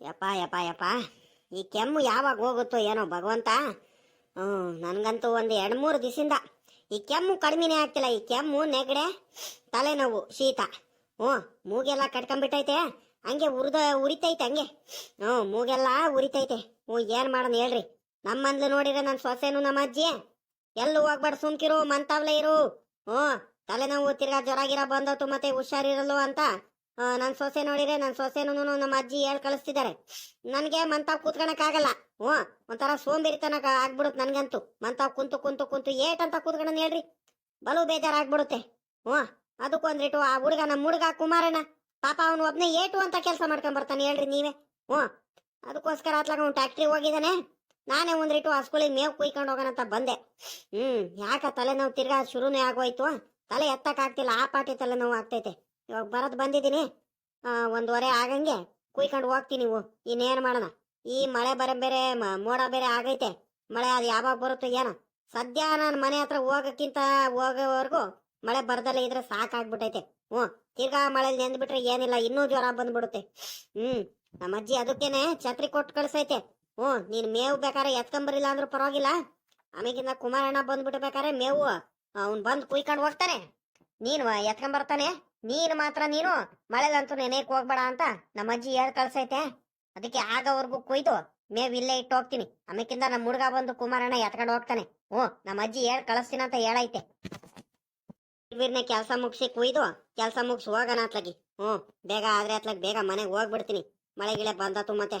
ಯಪ್ಪ ಯಪ್ಪ ಯಪ್ಪ. ಈ ಕೆಮ್ಮು ಯಾವಾಗ ಹೋಗುತ್ತೋ ಏನೋ ಭಗವಂತ? ಹ್ಞೂ, ನನಗಂತೂ ಒಂದು ಎರಡು ಮೂರು ದಿವಸದಿಂದ ಈ ಕೆಮ್ಮು ಕಡಿಮೆನೇ ಆಗ್ತಿಲ್ಲ. ಈ ಕೆಮ್ಮು, ನೆಗಡೆ, ತಲೆನೋವು, ಶೀತ. ಹ್ಞೂ, ಮೂಗೆಲ್ಲ ಕಟ್ಕೊಂಡ್ಬಿಟ್ಟೈತೆ. ಹಂಗೆ ಉರಿದ, ಉರಿತೈತೆ ಹಂಗೆ. ಹ್ಞೂ, ಮೂಗೆಲ್ಲ ಉರಿತೈತೆ. ಹ್ಞೂ, ಏನು ಮಾಡೋಣ ಹೇಳ್ರಿ. ನಮ್ಮಂದ್ಲು ನೋಡಿರ ನನ್ನ ಸೊಸೆನು ನಮ್ಮ ಅಜ್ಜಿ ಎಲ್ಲೂ ಹೋಗ್ಬಾರ್ದು ಸುಮ್ಕಿರು, ಮಂತಾವ್ಲೆ ಇರು. ಹ್ಞೂ ತಲೆನೋವು, ತಿರ್ಗಾ ಜ್ವರ ಗಿರ ಮತ್ತೆ ಹುಷಾರಿರಲು ಅಂತ? ನನ್ನ ಸೊಸೆ ನೋಡಿದ್ರೆ ನನ್ನ ಸೊಸೆನೂ ನಮ್ಮ ಅಜ್ಜಿ ಹೇಳ್ ಕಳಿಸ್ತಿದ್ದಾರೆ. ನನಗೆ ಮಂತಾವ್ ಕೂತ್ಕೊಳಕ್ಕಾಗಲ್ಲ. ಹ್ಞೂ, ಒಂಥರ ಸೋಂಬೇರಿತನ ಆಗ್ಬಿಡುತ್ತೆ ನನಗಂತೂ. ಮಂತಾವ್ ಕುಂತು ಕುಂತು ಕುಂತು ಏಟಂತ ಕೂತ್ಕೊಳ ಹೇಳ್ರಿ. ಬಲು ಬೇಜಾರಾಗ್ಬಿಡುತ್ತೆ. ಹ್ಞೂ ಅದಕ್ಕೊಂದ್ರಿಟ್ಟು ಆ ಹುಡುಗ ನಮ್ಮ ಹುಡುಗ ಕುಮಾರಣ್ಣ. ಪಾಪ ಅವನು ಒಬ್ಬನೇ ಏಟು ಅಂತ ಕೆಲಸ ಮಾಡ್ಕೊಂಡ್ ಬರ್ತಾನೆ ಹೇಳ್ರಿ ನೀವೇ. ಹ್ಞೂ, ಅದಕ್ಕೋಸ್ಕರ ಅತ್ಲಾಗ ಅವ್ನು ಟ್ಯಾಕ್ಟ್ರಿ ಹೋಗಿದ್ದಾನೆ. ನಾನೇ ಒಂದ್ರಿಟ್ಟು ಆ ಸ್ಕೂಲಿಗೆ ಮೇವು ಕುಯ್ಕೊಂಡು ಹೋಗೋಣ ಅಂತ ಬಂದೆ. ಹ್ಮ್, ಯಾಕ ತಲೆನೋವು ತಿರ್ಗಾ ಶುರುನೇ ಆಗೋಯ್ತು. ತಲೆ ಎತ್ತಕ್ಕಾಗ್ತಿಲ್ಲ ಆ ಪಾಟಿ ತಲೆ ನೋವು ಆಗ್ತೈತೆ. ಇವಾಗ ಬರೋದ್ ಬಂದಿದ್ದೀನಿ. ಒಂದುವರೆ ಆಗಂಗೆ ಕುಯ್ಕೊಂಡು ಹೋಗ್ತೀನಿ ನೀವು. ಇನ್ನೇನು ಮಾಡೋಣ? ಈ ಮಳೆ ಬರ ಬೇರೆ ಮೋಡ ಬೇರೆ ಆಗೈತೆ. ಮಳೆ ಅದು ಯಾವಾಗ ಬರುತ್ತೋ ಏನೋ. ಸದ್ಯ ನಾನು ಮನೆ ಹತ್ರ ಹೋಗಕ್ಕಿಂತ ಹೋಗೋವರೆಗೂ ಮಳೆ ಬರ್ದಲ್ಲೇ ಇದ್ರೆ ಸಾಕಾಗ್ಬಿಟ್ಟೈತೆ. ಹ್ಞೂ, ತಿರ್ಗಾ ಮಳೆಲಿ ನೆಂದ್ಬಿಟ್ರೆ ಏನಿಲ್ಲ, ಇನ್ನೂ ಜ್ವರ ಬಂದ್ಬಿಡುತ್ತೆ. ಹ್ಮ್, ನಮ್ಮ ಅಜ್ಜಿ ಅದಕ್ಕೇನೆ ಛತ್ರಿ ಕೊಟ್ಟು ಕಳ್ಸೈತೆ. ಹ್ಞೂ, ನೀನು ಮೇವು ಬೇಕಾದ್ರೆ ಎತ್ಕೊಂಬರಿಲ್ಲ ಅಂದ್ರೂ ಪರವಾಗಿಲ್ಲ. ಆಮೇಗಿಂದ ಕುಮಾರಣ್ಣ ಬಂದ್ಬಿಟ್ಟು ಬೇಕಾದ್ರೆ ಮೇವು. ಅವ್ನ್ ಬಂದ್ ಕುಯ್ಕೊಂಡು ಹೋಗ್ತಾನೆ. ನೀನು ಎತ್ಕೊಂಬರ್ತಾನೆ ನೀನ್ ಮಾತ್ರ ನೀನು ಮಳೆಲಂತೂ ನೆನೆಯಕ್ ಹೋಗ್ಬೇಡ ಅಂತ ನಮ್ಮ ಅಜ್ಜಿ ಹೇಳ್ ಕಳ್ಸೈತೆ. ಅದಕ್ಕೆ ಆಗವರೆಗೂ ಕುಯ್ದು ಮೇವ್ ಇಲ್ಲೇ ಇಟ್ಟು ಹೋಗ್ತೀನಿ. ಆಮೇಕಿಂದ ನಮ್ಮ ಹುಡುಗ ಬಂದು ಕುಮಾರಣ್ಣ ಎತ್ಕೊಂಡು ಹೋಗ್ತಾನೆ. ಹ್ಞೂ, ನಮ್ಮ ಅಜ್ಜಿ ಹೇಳ್ ಕಳಿಸ್ತೀನಿ ಅಂತ ಹೇಳೈತೆ. ವೀರ್ನೆ ಕೆಲಸ ಮುಗಿಸಿ ಕುಯ್ದು, ಕೆಲಸ ಮುಗಿಸಿ ಹೋಗೋಣ ಅತ್ಲಾಗಿ. ಹ್ಞೂ, ಬೇಗ ಆದ್ರೆ ಅತ್ಲಾಗ ಬೇಗ ಮನೆಗೆ ಹೋಗ್ಬಿಡ್ತೀನಿ. ಮಳೆ ಗಿಳೆ ಬಂದತು ಮತ್ತೆ.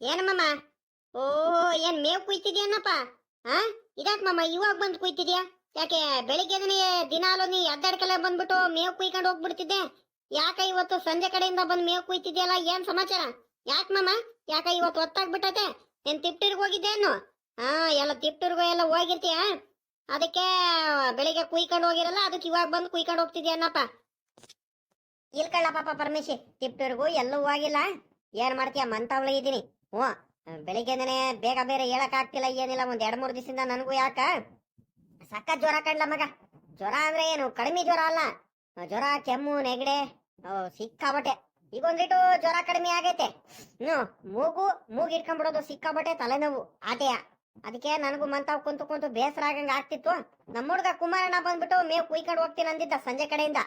ಏನಮ್ಮಮ್ಮ ಓ, ಏನ್ ಮೇವ್ ಕುಯ್ತಿದ್ಯನ್ನಪ್ಪ ಹಾ? ಇದಾಕ್ ಮಮ್ಮ ಇವಾಗ ಬಂದು ಕುಯ್ತಿದ್ಯಾ? ಯಾಕೆ ಬೆಳಿಗ್ಗೆ ದಿನಾಲು ನೀ ಎದ್ದಾಡ್ಕಲ್ಲ ಬಂದ್ಬಿಟ್ಟು ಮೇವ್ ಕುಯ್ಕೊಂಡು ಹೋಗ್ಬಿಡ್ತಿದ್ದೆ? ಯಾಕ ಇವತ್ತು ಸಂಜೆ ಕಡೆಯಿಂದ ಬಂದು ಮೇವ್ ಕುಯ್ತಿದ್ಯಲ್ಲ, ಏನ್ ಸಮಾಚಾರ? ಯಾಕ ಮಮ್ಮ ಯಾಕ ಇವತ್ತು ಹೊತ್ತಾಗ್ಬಿಟ್ಟತೆ ನೀನ್ ತಿಪ್ಟೂರ್ಗ್ ಹೋಗಿದ್ದೆ ಏನು ಹಾ, ಎಲ್ಲ ತಿಪ್ಟೂರ್ಗು ಎಲ್ಲ ಹೋಗಿರ್ತೀಯ? ಅದಕ್ಕೆ ಬೆಳಿಗ್ಗೆ ಕುಯ್ಕೊಂಡು ಹೋಗಿರಲ್ಲ, ಅದಕ್ಕೆ ಇವಾಗ ಬಂದು ಕುಯ್ಕೊಂಡು ಹೋಗ್ತಿದ್ಯಾನಪ್ಪ ಇಲ್ಕಳ್ಳ ಪಾಪ ಪರಮೇಶಿ, ತಿಪ್ಟೂರ್ಗು ಎಲ್ಲೂ ಹೋಗಿಲ್ಲ. ಏನ್ ಮಾಡ್ತೀಯ, ಮಂತವಳ ಇದೀನಿ ಹ್ಞೂ. ಬೆಳಿಗ್ಗೆನೆ ಬೇಗ ಬೇರೆ ಆಗ್ತಿಲ್ಲ ಏನಿಲ್ಲ, ಒಂದ್ ಎರಡ್ ಮೂರ್ ದಿವಸದಿಂದ ನನಗೂ ಯಾಕ? ಸಕ್ಕ ಜ್ವರ ಕಂಡ್ಲ ಮಗ. ಜ್ವರ ಅಂದ್ರೆ ಏನು? ಕಡಿಮೆ ಜ್ವರ ಅಲ್ಲ. ಜ್ವರ, ಕೆಮ್ಮು, ನೆಗಡೆ ಸಿಕ್ಕಾಬಟ್ಟೆ. ಈಗ ಒಂದಿಟ್ಟು ಜ್ವರ ಕಡಿಮೆ ಆಗೈತೆ. ಹ್ಞೂ, ಮೂಗು ಮೂಗು ಇಟ್ಕೊಂಡ್ಬಿಡೋದು ಸಿಕ್ಕಾಬಟ್ಟೆ, ತಲೆನೋವು, ಆಟೆಯ. ಅದಕ್ಕೆ ನನಗೂ ಮಂತಾವ್ ಕುಂತು ಕುಂತು ಬೇಸರ ಆಗಂಗ ಆಗ್ತಿತ್ತು. ನಮ್ಮ ಹುಡ್ಗ ಕುಮಾರಣ್ಣ ಬಂದ್ಬಿಟ್ಟು ಮೇ ಕುಯ್ಕೊಂಡು ಹೋಗ್ತೀನಿ ಅಂದಿದ್ದ ಸಂಜೆ ಕಡೆಯಿಂದ.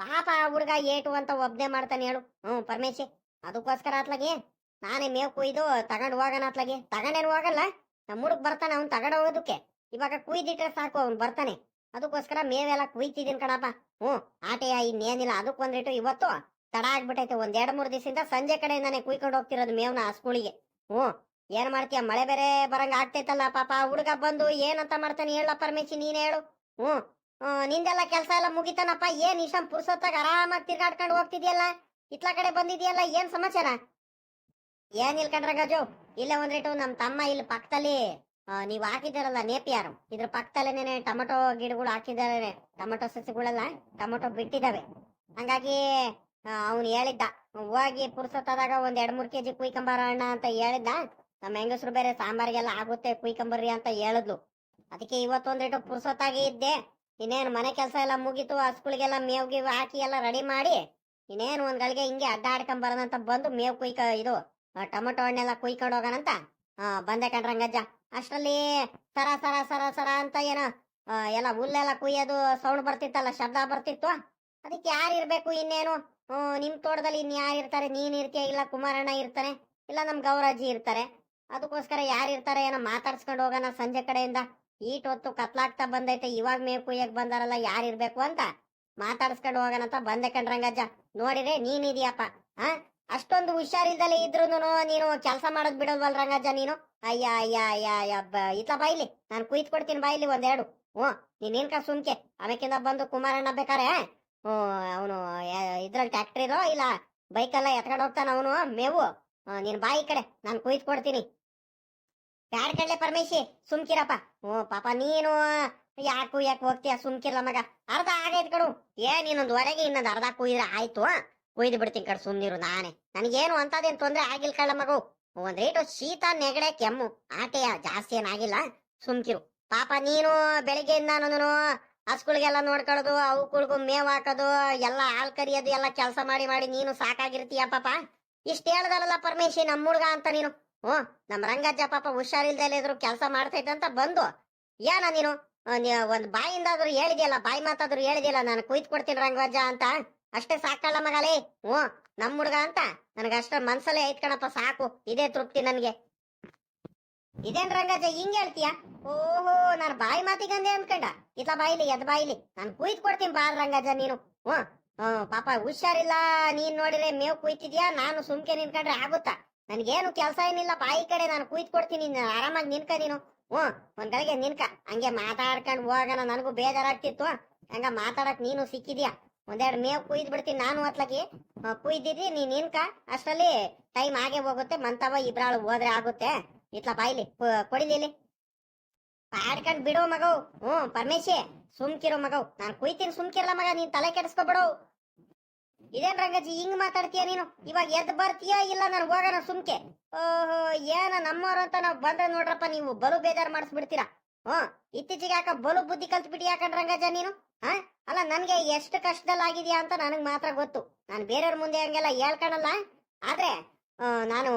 ಪಾಪ ಹುಡ್ಗ ಏಟು ಅಂತ ಒಬ್ನೇ ಮಾಡ್ತಾನೆ ಹೇಳು. ಹ್ಮ್ ಪರಮೇಶಿ, ಅದಕ್ಕೋಸ್ಕರ ಅತ್ಲಾಗಿ ನಾನೇ ಮೇವು ಕುಯ್ದು ತಗೊಂಡು ಹೋಗೋಣ ಅತ್ಲಾಗೆ ತಗೊಂಡೇನು ಹೋಗಲ್ಲ ಹುಡುಗ ಬರ್ತಾನೆ ಅವ್ನು ತಗೊಂಡು ಹೋಗೋದಕ್ಕೆ. ಇವಾಗ ಕುಯ್ದಿಟ್ರೆ ಸಾಕು, ಅವ್ನು ಬರ್ತಾನೆ. ಅದಕ್ಕೋಸ್ಕರ ಮೇವೆಲ್ಲ ಕುಯ್ತಿದ್ದೀನಿ ಕಣಪ್ಪ. ಹ್ಞೂ ಆಟೆಯ ಇನ್ನೇನಿಲ್ಲ. ಅದಕ್ಕೊಂದಿಟ್ಟು ಇವತ್ತು ತಡ ಆಗ್ಬಿಟ್ಟೈತೆ ಒಂದ್ ಎರಡು ಮೂರು ದಿವಸದಿಂದ ಸಂಜೆ ಕಡೆಯಿಂದಾನೆ ಕುಯ್ಕೊಂಡು ಹೋಗ್ತಿರೋದು ಮೇವ್ನ ಸ್ಕೂಲಿಗೆ. ಹ್ಞೂ ಏನ್ ಮಾಡ್ತೀಯ? ಮಳೆ ಬೇರೆ ಬರಂಗ ಆಗ್ತೈತಲ್ಲ ಪಾಪ. ಹುಡುಗ ಬಂದು ಏನಂತ ಮಾಡ್ತಾನೆ ಹೇಳ ಪರಮೇಶಿ ನೀನ್ ಹೇಳು. ಹ್ಞೂ ನಿಂದೆಲ್ಲ ಕೆಲಸ ಎಲ್ಲ ಮುಗಿತಾನಪ್ಪ. ಏನ್ ಇಷ್ಟ ಪುರ್ಸೊತ್ತಾಗ ಆರಾಮಾಗಿ ತಿರ್ಗಾಡ್ಕೊಂಡು ಹೋಗ್ತಿದ್ಯಲ್ಲ? ಇತ್ಲ ಕಡೆ ಬಂದಿದ್ಯಲ್ಲ? ಏನ್ ಸಮಾಚಾರ? ಏನ್ ಇಲ್ಕಂಡ್ರ ಗಜು? ಇಲ್ಲೇ ಒಂದ್ರಿಟ್ಟು ನಮ್ ತಮ್ಮ ಇಲ್ಲಿ ಪಕ್ಕದಲ್ಲಿ ನೀವು ಹಾಕಿದಾರಲ್ಲ ನೇಪಿಯಾರು. ಇದ್ರ ಪಕ್ಕದಲ್ಲೇನೆ ಟೊಮೊಟೊ ಗಿಡಗಳು ಹಾಕಿದ್ದಾರೆ ಟೊಮೊಟೊ ಸಸಿಗಳೆಲ್ಲ ಟೊಮೊಟೊ ಬಿಟ್ಟಿದಾವೆ ಹಂಗಾಗಿ ಅವನು ಹೇಳಿದ್ದ, ಹೋಗಿ ಪುರ್ಸೊತ್ತಾದಾಗ ಒಂದ್ ಎರಡ್ ಮೂರ್ ಕೆಜಿ ಅಣ್ಣ ಅಂತ ಹೇಳಿದ್ದ. ನಮ್ಮ ಹೆಂಗಸರು ಬೇರೆ ಸಾಂಬಾರಿಗೆಲ್ಲ ಆಗುತ್ತೆ, ಕುಯ್ಕೊಂಬರ್ರಿ ಅಂತ ಹೇಳಿದ್ಲು. ಅದಕ್ಕೆ ಇವತ್ತೊಂದಿಟ್ಟು ಪುರ್ಸೊತ್ತಾಗಿ ಇದ್ದೆ. ಇನ್ನೇನು ಮನೆ ಕೆಲಸ ಎಲ್ಲ ಮುಗೀತು ಹಸ್ಗಳಿಗೆಲ್ಲ ಮೇವ್ ಗಿವ್ ಹಾಕಿ ಎಲ್ಲ ರೆಡಿ ಮಾಡಿ, ಇನ್ನೇನು ಒಂದ್ ಗಳಿಗೆ ಹಿಂಗೆ ಅಡ್ಡಾಡ್ಕೊಂಡ್ ಬರೋದಂತ ಬಂದು ಮೇವ್ ಕುಯ್ಕ, ಇದು ಟೊಮೊಟೊ ಹಣ್ಣೆಲ್ಲ ಕುಯ್ಕೊಂಡು ಹೋಗೋಣಂತ? ಬಂದೆ ಕಣ್ರಂಗಜ್ಜ ಅಷ್ಟರಲ್ಲಿ ಸರ ಸರ ಸರ ಸರ ಅಂತ ಏನೋ ಎಲ್ಲ ಹುಲ್ಲೆಲ್ಲ ಕುಯ್ಯೋದು ಸೌಂಡ್ ಬರ್ತಿತ್ತಲ್ಲ, ಶಬ್ದ ಬರ್ತಿತ್ತು. ಅದಕ್ಕೆ ಯಾರು ಇರಬೇಕು ಇನ್ನೇನು? ನಿಮ್ಮ ತೋಟದಲ್ಲಿ ಇನ್ ಯಾರು ಇರ್ತಾರೆ? ನೀನು ಇರ್ತೀಯ? ಇಲ್ಲ ಕುಮಾರಣ್ಣ ಇರ್ತಾನೆ? ಇಲ್ಲ ನಮ್ಮ ಗೌರಾಜಿ ಇರ್ತಾರೆ? ಅದಕ್ಕೋಸ್ಕರ ಯಾರು ಇರ್ತಾರೆ ಏನೋ ಮಾತಾಡ್ಸ್ಕೊಂಡು ಹೋಗೋಣ ಸಂಜೆ ಕಡೆಯಿಂದ. ಈಟ್ ಹೊತ್ತು ಕತ್ಲಾಗ್ತಾ ಬಂದೈತೆ. ಇವಾಗ ಮೇ ಕುಯ್ಯೋಕೆ ಬಂದಾರಲ್ಲ, ಯಾರು ಇರಬೇಕು ಅಂತ ಮಾತಾಡ್ಸ್ಕೊಂಡು ಹೋಗೋಣ ಅಂತ ಬಂದೆ ಕಣ್ರಂಗಜ್ಜ ನೋಡಿದ್ರೆ ನೀನ್ ಇದೀಯಪ್ಪ. ಹಾ ಅಷ್ಟೊಂದು ಹುಷಾರಿಲ್ದಲೆ ಇದ್ರು ನೀನು ಕೆಲಸ ಮಾಡೋದ್ ಬಿಡೋಲ್ವಲ್ ರಂಗಜ್ಜ ನೀನು? ಅಯ್ಯ ಅಯ್ಯ ಅಯ್ಯ ಅಯ್ಯ ಇತ್ಲ ಬಾಯ್ಲಿ ನಾನು ಕುಯ್ತ್ ಕೊಡ್ತೀನಿ ಬಾಯ್ಲಿ ಒಂದೆರಡು. ಹ್ಞೂ ನೀನೇನ್ಕ ಸುಮ್ಕೆ. ಆಮೇಕಿಂದ ಬಂದು ಕುಮಾರಣ್ಣ ಬೇಕಾರೆ? ಹ್ಞೂ, ಅವನು ಇದ್ರಲ್ಲಿ ಟ್ಯಾಕ್ಟ್ರಿರೋ ಇಲ್ಲ ಬೈಕೆಲ್ಲ ಎತ್ಕೊಂಡು ಹೋಗ್ತಾನ ಅವನು, ಮೇವು. ನೀನು ಬಾಯಿ ಕಡೆ. ನಾನು ಕುಯ್ತ್ ಕೊಡ್ತೀನಿ ಬ್ಯಾಡ್ ಕಡ್ಲೆ ಪರಮೇಶಿ? ಸುಮ್ಕಿರಪ್ಪ. ಹ್ಞೂ, ಪಾಪ ನೀನು ಯಾಕು ಯಾಕೆ ಹೋಗ್ತೀಯ? ಸುಮ್ಕಿರ್ಲ ಮಗ. ಅರ್ಧ ಆಗೈತ್ ಕಡು ಏ, ನೀನೊಂದು ವರೆಗೆ ಇನ್ನೊಂದು ಅರ್ಧ ಕುಯ್ದ್ರೆ ಆಯ್ತು. ಕುಯ್ದು ಬಿಡ್ತೀನಿ ಕಡೆ ಸುಮ್ನಿರು ನಾನೇ. ನನಗೇನು ಅಂತದೇನು ತೊಂದ್ರೆ ಆಗಿಲ್ಲ ಕಳ್ಳ ಮಗು. ಒಂದ್ ರೇಟು ಶೀತ, ನೆಗಡೆ, ಕೆಮ್ಮು. ಆಟೆಯ ಜಾಸ್ತಿ ಏನಾಗಿಲ್ಲ ಸುಮ್ಕಿರು. ಪಾಪ ನೀನು ಬೆಳಿಗ್ಗೆಯಿಂದ ನಾನು ಹಸ್ಗಳಿಗೆಲ್ಲ ನೋಡ್ಕೊಳ್ಳೋದು ಅವುಗಳಿಗೂ ಮೇವ್ ಹಾಕೋದು, ಎಲ್ಲ ಹಾಲ್ ಕರಿಯೋದು, ಎಲ್ಲ ಕೆಲಸ ಮಾಡಿ ಮಾಡಿ ನೀನು ಸಾಕಾಗಿರ್ತೀಯ ಪಾಪ. ಇಷ್ಟ ಹೇಳ್ದಲ್ಲ ಪರಮೇಶಿ ನಮ್ಮ ಹುಡ್ಗ ಅಂತ ನೀನು. ಹ್ಞೂ ನಮ್ಮ ರಂಗಜ್ಜ ಪಾಪ ಹುಷಾರಿಲ್ದಲೆ ಇದ್ರು ಕೆಲಸ ಅಂತ ಬಂದು. ಏನ ನೀನು? ಒಂದ್ ಬಾಯಿಂದಾದ್ರೂ ಹೇಳಿದ್ಯಲ್ಲ, ಬಾಯಿ ಮಾತಾದ್ರೂ ಹೇಳಿದ್ಯಲ್ಲ, ನಾನು ಕುಯ್ತ್ ಕೊಡ್ತೀನಿ ರಂಗಜ್ಜ ಅಂತ. ಅಷ್ಟೇ ಸಾಕಲ್ಲ ಮಗಳೇ. ಹ್ಞೂ ನಮ್ಮ ಹುಡುಗ ಅಂತ ನನಗೆ ಅಷ್ಟ ಮನ್ಸಲ್ಲೇ ಐತ್ ಕಣಪ್ಪ, ಸಾಕು. ಇದೇ ತೃಪ್ತಿ ನನಗೆ. ಇದೇನ್ ರಂಗಜ, ಹಿಂಗ್ ಹೇಳ್ತೀಯ? ಓಹೋ, ನಾನು ಬಾಯಿ ಮಾತಿಗಂದೆ ಅನ್ಕಂಡ. ಇಲ್ಲ ಬಾಯಿಲಿ, ಎದ್ ಬಾಯಿಲಿ. ನಾನು ಕುಯ್ತ್ ಕೊಡ್ತೀನಿ ಬಾ ರಂಗಜ, ನೀನು. ಹ್ಮ್ ಪಾಪ ಹುಷಾರಿಲ್ಲ. ನೀನ್ ನೋಡಿದ್ರೆ ಮೇವ್ ಕುಯ್ತಿದ್ಯಾ? ನಾನು ಸುಮ್ಕೆ ನಿನ್ಕಂಡ್ರೆ ಆಗುತ್ತಾ? ನನ್ಗೇನು ಕೆಲಸ ಏನಿಲ್ಲ, ಬಾಯಿ ಕಡೆ ನಾನು ಕುಯ್ತ್ ಕೊಡ್ತೀನಿ. ಆರಾಮಾಗಿ ನಿನ್ಕ ನೀನು. ಹ್ಮ್ ಒಂದ್ ಗಳಿಗೆ ನಿನ್ಕ. ಹಂಗೆ ಮಾತಾಡ್ಕೊಂಡು ಹೋಗೋಣ. ನನಗೂ ಬೇಜಾರಾಗ್ತಿತ್ತು. ಹಂಗ ಮಾತಾಡಕ್ ನೀನು ಸಿಕ್ಕಿದ್ಯಾ? ಒಂದೆರಡು ಮೇವ್ ಕುಯ್ದು ಬಿಡ್ತೀನಿ ನಾನು ಹೊತ್ಲಾಗಿ ಕುಯ್ದಿದ್ರಿ ನೀನ್ ಏನ್ಕ ಅಷ್ಟರಲ್ಲಿ ಟೈಮ್ ಆಗೇ ಹೋಗುತ್ತೆ, ಮಂತವ ಇಬ್ರಾಳು ಹೋದ್ರೆ ಆಗುತ್ತೆ. ಇತ್ಲ ಬಾಯ್ಲಿ ಕೊಡಿಲಿ ಪಾಡ್ಕಂಡ್ ಬಿಡೋ ಮಗವ್ ಹ್ಞೂ, ಪರಮೇಶಿ, ಸುಮ್ಕಿರೋ ಮಗವ್ ನಾನು ಕುಯ್ತೀನಿ ಸುಮ್ಕಿರಲ್ಲ ಮಗ, ನೀನ್ ತಲೆ ಕೆಡಿಸ್ಕೊಬಿಡು. ಇದೇನ್ ರಂಗಜ್ಜಿ, ಹಿಂಗ್ ಮಾತಾಡ್ತೀಯ ನೀನು? ಇವಾಗ ಎದ್ ಬರ್ತೀಯ ಇಲ್ಲ ನಾನು ಹೋಗೋಣ ಸುಮ್ಕೆ? ಓಹೋ, ಏನ ನಮ್ಮವ್ರು ಅಂತ ನಾವು ಬಂದ್ರೆ ನೋಡ್ರಪ್ಪ, ನೀವು ಬಲು ಬೇಜಾರ್ ಮಾಡಿಸ್ಬಿಡ್ತೀರಾ? ಹ್ಮ್ ಇತ್ತೀಚೆಗೆ ಯಾಕ ಬಲು ಬುದ್ಧಿ ಕಲ್ತ್ಬಿಟ್ಟು ಯಾಕಂಡ್ ರಂಗಜ್ಜ ನೀನು? ಹಾ ಅಲ್ಲ, ನನ್ಗೆ ಎಷ್ಟು ಕಷ್ಟದಲ್ಲಿ ಆಗಿದ್ಯಾ ಅಂತ ನನಗ್ ಮಾತ್ರ ಗೊತ್ತು. ನಾನು ಬೇರೆಯವ್ರ ಮುಂದೆ ಹಂಗೆಲ್ಲ ಹೇಳ್ಕೊಳಲ್ಲ ಆದ್ರೆ ನಾನು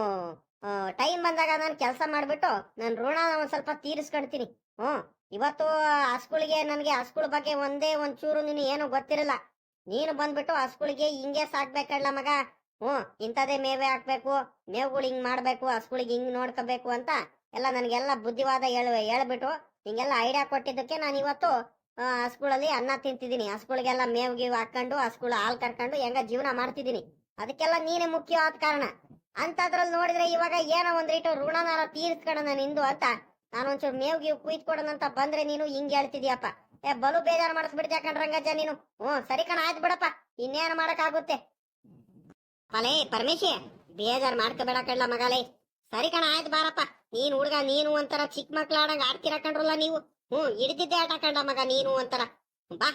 ಟೈಮ್ ಬಂದಾಗ ನಾನು ಕೆಲಸ ಮಾಡ್ಬಿಟ್ಟು ನನ್ನ ಋಣ ಒಂದ್ ಸ್ವಲ್ಪ ತೀರಿಸ್ಕೊಳ್ತೀನಿ ಹ್ಞೂ. ಇವತ್ತು ಹಸ್ಗಳಿಗೆ ನನಗೆ ಹಸ್ಗಳ ಬಗ್ಗೆ ಒಂದೇ ಒಂದ್ ಚೂರು ನೀನು ಏನು ಗೊತ್ತಿರಲ್ಲ. ನೀನು ಬಂದ್ಬಿಟ್ಟು ಹಸ್ಗಳಿಗೆ ಹಿಂಗೆ ಸಾಕ್ಬೇಕಲ್ಲ ಮಗ. ಹ್ಞೂ ಇಂಥದೇ ಮೇವೆ ಹಾಕ್ಬೇಕು, ಮೇವುಗಳು ಹಿಂಗ್ ಮಾಡ್ಬೇಕು ಹಸ್ಗಳಿಗೆ ಹಿಂಗ್ ನೋಡ್ಕೋಬೇಕು ಅಂತ ಎಲ್ಲ ನನಗೆಲ್ಲ ಬುದ್ಧಿವಾದ ಹೇಳ, ಹೇಳ್ಬಿಟ್ಟು ಹಿಂಗೆಲ್ಲ ಐಡಿಯಾ ಕೊಟ್ಟಿದ್ದಕ್ಕೆ ನಾನು ಇವತ್ತು ಹಸ್ಗಳಲ್ಲಿ ಅನ್ನ ತಿಂತಿದ್ದೀನಿ. ಹಸ್ಗಳಿಗೆಲ್ಲ ಮೇವು ಗೀವು ಹಾಕೊಂಡು ಹಸ್ಗಳು ಹಾಲು ಕರ್ಕೊಂಡು ಹೆಂಗ ಜೀವನ ಮಾಡ್ತಿದ್ದೀನಿ. ಅದಕ್ಕೆಲ್ಲ ನೀನೇ ಮುಖ್ಯವಾದ ಕಾರಣ. ಅಂತದ್ರಲ್ಲಿ ನೋಡಿದ್ರೆ ಇವಾಗ ಏನೋ ಒಂದ್ ರೀಟು ಋಣನಾರ ನಾನು ನಿಂದು ಅಂತ. ನಾನು ಒಂಚೂರು ಮೇವು ಗೀವು ಕುಯ್ದು ಕೊಡೋಣ ಅಂತ ಬಂದ್ರೆ ನೀನು ಹಿಂಗ್ ಹೇಳ್ತಿದ್ಯಪ್ಪ. ಏ, ಬಲು ಬೇಜಾರು ಮಾಡಿಸ್ಬಿಡ್ತೀಯ ಕಣ್ ರಂಗಜ್ಜ ನೀನು. ಹ್ಞೂ, ಸರಿ ಕಣ, ಆಯ್ತು ಬಿಡಪ್ಪ. ಇನ್ನೇನು ಮಾಡಕ್ಕಾಗುತ್ತೆ? ಮಲೇ, ಪರಮೇಶಿ, ಬೇಜಾರ್ ಮಾಡ್ಕೋಬೇಡ ಕಣ್ಲ ಮಗಲೇ ಸರಿ ಕಣ, ಆಯ್ತು ಬಾರಪ್ಪ. ನೀನ್ ಹುಡ್ಗ, ನೀನು ಒಂಥರ ಚಿಕ್ಕ ಮಕ್ಳು ಆಡಂಗ ಆಡ್ತೀರ ಕಣ್ರಲ್ಲ ನೀವು. ಹ್ಞೂ, ಹಿಡಿದಿದ್ದೆ ಆಟ ಕಂಡ ಮಗ ನೀನು ಒಂಥರ ಬಾ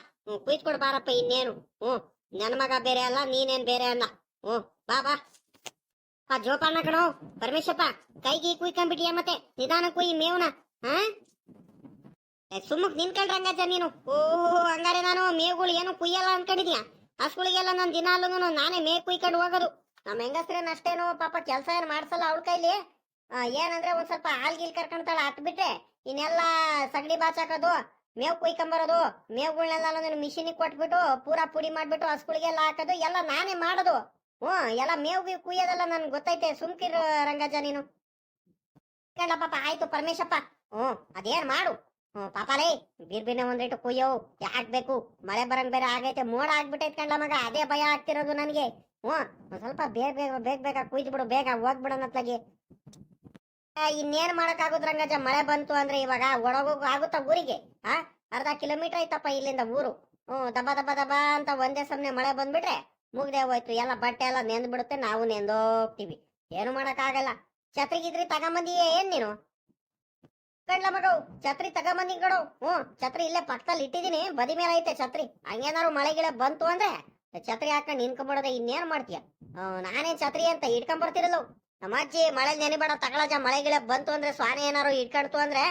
ಕುಯ್ತ್ ಕೊಡ್ ಬಾರಪ್ಪ ಇನ್ನೇನು. ಹ್ಮ್ ನನ್ನ ಮಗ ಬೇರೆ ಅಲ್ಲ, ನೀನೇನ್ ಬೇರೆ ಅಲ್ಲ. ಹ್ಮ್ ಬಾ ಬಾ. ಆ ಜೋಪಾನ ಕಣೋ ಪರಮೇಶಪ್ಪ ಕೈಗೆ ಕುಯ್ಕೊಂಡ್ಬಿಟ್ಟಿಯ ಮತ್ತೆ? ನಿಧಾನ ಕುಯ್ ಮೇವ್ನ ಹಾ ಸುಮ್ಮಕ್ ನಿನ್ಕಂಡ್ರಂಗಜ್ಜ ನೀನು. ಓ, ಹಂಗಾರೆ ನಾನು ಮೇವುಗಳು ಏನು ಕುಯ್ಯಲ್ಲ ಅನ್ಕೊಂಡಿದ್ಯಾ? ಹಸುಗಳಿಗೆಲ್ಲ ನಾನು ಅಲ್ಲೂ ನಾನೇ ಮೇ ಕುಯ್ಕೊಂಡು ಹೋಗೋದು. ನಮ್ಮ ಹೆಂಗಸ್ರೇನ್ ಅಷ್ಟೇನು ಪಾಪ ಕೆಲಸ ಏನು ಮಾಡ್ಸಲ್ಲ ಅವಳ ಕೈಲಿ? ಏನಂದ್ರೆ ಒಂದ್ ಸ್ವಲ್ಪ ಹಾಲ್ ಗೀಲ್ ಕರ್ಕೊಂತಾಳ ಅಟ್ಬಿಟ್ರೆ ಇನ್ನೆಲ್ಲ ಸಗಣಿ ಬಾಚಾಕೋದು ಮೇವು ಕುಯ್ಕೊಂಬರೋದು ಮೇವುಗಳನ್ನೆಲ್ಲ ಮಿಷಿನಿಗೆ ಕೊಟ್ಬಿಟ್ಟು ಪೂರಾ ಪುಡಿ ಮಾಡ್ಬಿಟ್ಟು ಹಸ್ಗಳಿಗೆಲ್ಲ ಹಾಕೋದು ಎಲ್ಲ ನಾನೇ ಮಾಡೋದು. ಹ್ಞೂ ಎಲ್ಲ ಮೇವು ಕುಯ್ಯೋದೆಲ್ಲ ನನ್ಗೆ ಗೊತ್ತೈತೆ ಸುಮ್ಕಿರ ರಂಗಜ್ಜ ನೀನು. ಕಂಡ ಪಾಪ ಆಯ್ತು ಪರಮೇಶಪ್ಪ. ಹ್ಞೂ ಅದೇನ್ ಮಾಡು. ಹ್ಞೂ ಪಾಪಾಲೇ ಬಿರ್ಬಿನ ಒಂದಿಟ್ಟು ಕುಯ್ಯೋ ಯಾಕ್ ಬೇಕು? ಮಳೆ ಬರಂಗ್ ಬೇರೆ ಆಗೈತೆ ಮೋಡ ಆಗ್ಬಿಟ್ಟೈತ್ ಕಂಡ ಮಗ ಅದೇ ಭಯ ಆಗ್ತಿರೋದು ನನಗೆ. ಹ್ಞೂ ಸ್ವಲ್ಪ ಬೇಗ ಬೇಗ ಬೇಗ ಬೇಗ ಕುಯ್ದು ಬಿಡು ಬೇಗ ಹೋಗ್ಬಿಡೋಣ ಅತ್ಲಾಗೆ. ಆ, ಇನ್ನೇನ್ ಮಾಡಕ್ ಮಳೆ ಬಂತು ಅಂದ್ರೆ ಇವಾಗ ಒಳಗೋಗ ಆಗುತ್ತ ಊರಿಗೆ? ಆ? ಅರ್ಧ ಕಿಲೋಮೀಟರ್ ಐತಪ್ಪ ಇಲ್ಲಿಂದ ಊರು. ಹ್ಮ್ ದಬ್ಬ ದಬ್ಬ ದಬ ಅಂತ ಒಂದೇ ಸಮನೆ ಮಳೆ ಬಂದ್ಬಿಟ್ರೆ ಮುಗ್ದೇ ಹೋಯ್ತು. ಎಲ್ಲ ಬಟ್ಟೆ ಎಲ್ಲ ನೆಂದ್ ಬಿಡುತ್ತೆ, ನಾವು ನೆಂದೋಗ್ತೀವಿ ಏನು ಮಾಡಕ್ಕಾಗಲ್ಲ ಛತ್ರಿ ಗಿದ್ರಿ ತಗೊಂಬಂದಿಯೇ ಏನ್ ನೀನು? ಕಡ್ಲ ಮಗು, ಛತ್ರಿ ತಗೊಂಬಂದಿ ಕಡು. ಹ್ಮ್, ಛತ್ರಿ ಇಲ್ಲೇ ಪಕ್ಕದಲ್ಲಿ ಇಟ್ಟಿದೀನಿ ಬದಿ ಮೇಲೆ ಐತೆ ಛತ್ರಿ. ಹಂಗೇನಾರು ಮಳೆ ಗಿಳೆ ಬಂತು ಅಂದ್ರೆ ಛತ್ರಿ ಹಾಕೊಂಡು ನಿನ್ಕೊಂಬಿಡೋದೆ ಇನ್ನೇನ್ ಮಾಡ್ತೀಯ? ನಾನೇ ನಾನೇನ್ ಛತ್ರಿ ಅಂತ ಇಟ್ಕೊಂಡ್ ಬರ್ತಿರಲ್ಲ. ನಮ್ಮ ಅಜ್ಜಿ ಮಳೆ ನೆನಿಬೇಡ, ತಗಳಜ ಮಳೆ ಗಿಳೆ ಬಂತು ಅಂದ್ರೆ ಸ್ವಾನಿ ಏನಾರು ಇಟ್ಕಂತು ಅಂದ್ರೆ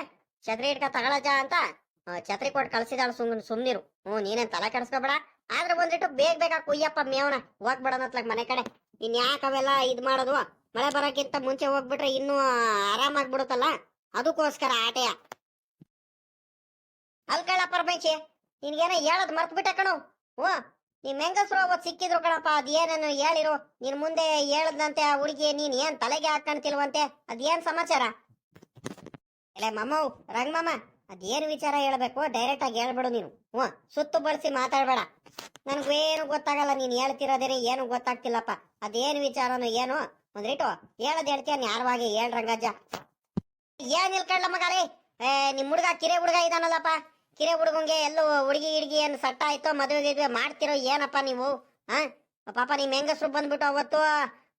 ಛತ್ರಿ ಇಟ್ಕ ತಗಳಜ ಅಂತ ಛತ್ರಿ ಕೊಟ್ಟು ಕಳ್ಸಿದಾಳ ಸುಮ್, ಸುಮ್ನಿರು. ಹ್ಞೂ, ನೀನೇನ್ ತಲೆ ಕೆಡಿಸ್ಕೊಬೇಡ. ಆದ್ರೆ ಬಂದಿಟ್ಟು ಬೇಗ ಬೇಗ ಕುಯ್ಯಪ್ಪ ಮೇವನ ಹೋಗ್ಬಿಡೋಣತ್ಲಾಗ ಮನೆ ಕಡೆ. ಇನ್ ಯಾಕವೆಲ್ಲ ಇದ್ ಮಾಡೋದು? ಮಳೆ ಬರೋಕ್ಕಿಂತ ಮುಂಚೆ ಹೋಗ್ಬಿಟ್ರೆ ಇನ್ನೂ ಆರಾಮಾಗ್ಬಿಡುತ್ತಲ್ಲ? ಅದಕ್ಕೋಸ್ಕರ ಆಟೆಯ. ಅಲ್ಕಳ ಪರಮೇಶಿ ನಿನ್ಗೇನ ಹೇಳದ್ ಮರ್ತ್ ಬಿಟ್ಟ ಕಣು. ಹ್ಞೂ ನಿಮ್ ಹೆಂಗಸ್ರು ಅವತ್ ಸಿಕ್ಕಿದ್ರು ಕಣಪ್ಪ ಅದೇನೇನು ಹೇಳಿರು? ನಿನ್ ಮುಂದೆ ಹೇಳದಂತೆ ಆ ಹುಡುಗಿ, ನೀನ್ ಏನ್ ತಲೆಗೆ ಹಾಕೊಂತಿಲ್ವಂತೆ ಅದೇನ್ ಸಮಾಚಾರ? ಇಲ್ಲ ಮಮ್ಮವ್ ರಂಗಮ್ಮ ಅದೇನು ವಿಚಾರ ಹೇಳ್ಬೇಕು? ಡೈರೆಕ್ಟ್ ಆಗಿ ಹೇಳ್ಬಿಡು ನೀನು. ಹ್ಞೂ, ಸುತ್ತು ಬಳಸಿ ಮಾತಾಡ್ಬೇಡ. ನನ್ಗೇನು ಗೊತ್ತಾಗಲ್ಲ, ನೀನ್ ಹೇಳ್ತಿರೋದೇನೆ ಏನು ಗೊತ್ತಾಗ್ತಿಲ್ಲಪ್ಪ. ಅದೇನ್ ವಿಚಾರನು ಏನು? ಒಂದ್ರಿಟ್ಟು ಹೇಳದ್ ಹೇಳ್ತೀಯ, ನ್ಯಾರವಾಗಿ ಹೇಳ್ ರಂಗಜ್ಜ. ಏನ್ ಇಲ್ಕಳ್ಳ ಮಗಾರಿ. ಏ, ನಿಮ್ ಹುಡ್ಗ ಕಿರೆ ಹುಡ್ಗ ಇದಾನಲ್ಲಪ್ಪ. ಕಿರೆ ಹುಡುಗಂಗೆ ಎಲ್ಲೋ ಹುಡುಗಿ ಹಿಡ್ಗಿ ಏನು ಸಟ್ಟ ಆಯ್ತೋ ಮದುವೆ ಗಿದ್ವೆ ಮಾಡ್ತಿರೋ ಏನಪ್ಪ ನೀವು ಹಾ ಪಾಪ ನಿಮ್ ಹೆಂಗಸ್ರು ಬಂದ್ಬಿಟ್ಟು ಅವತ್ತು,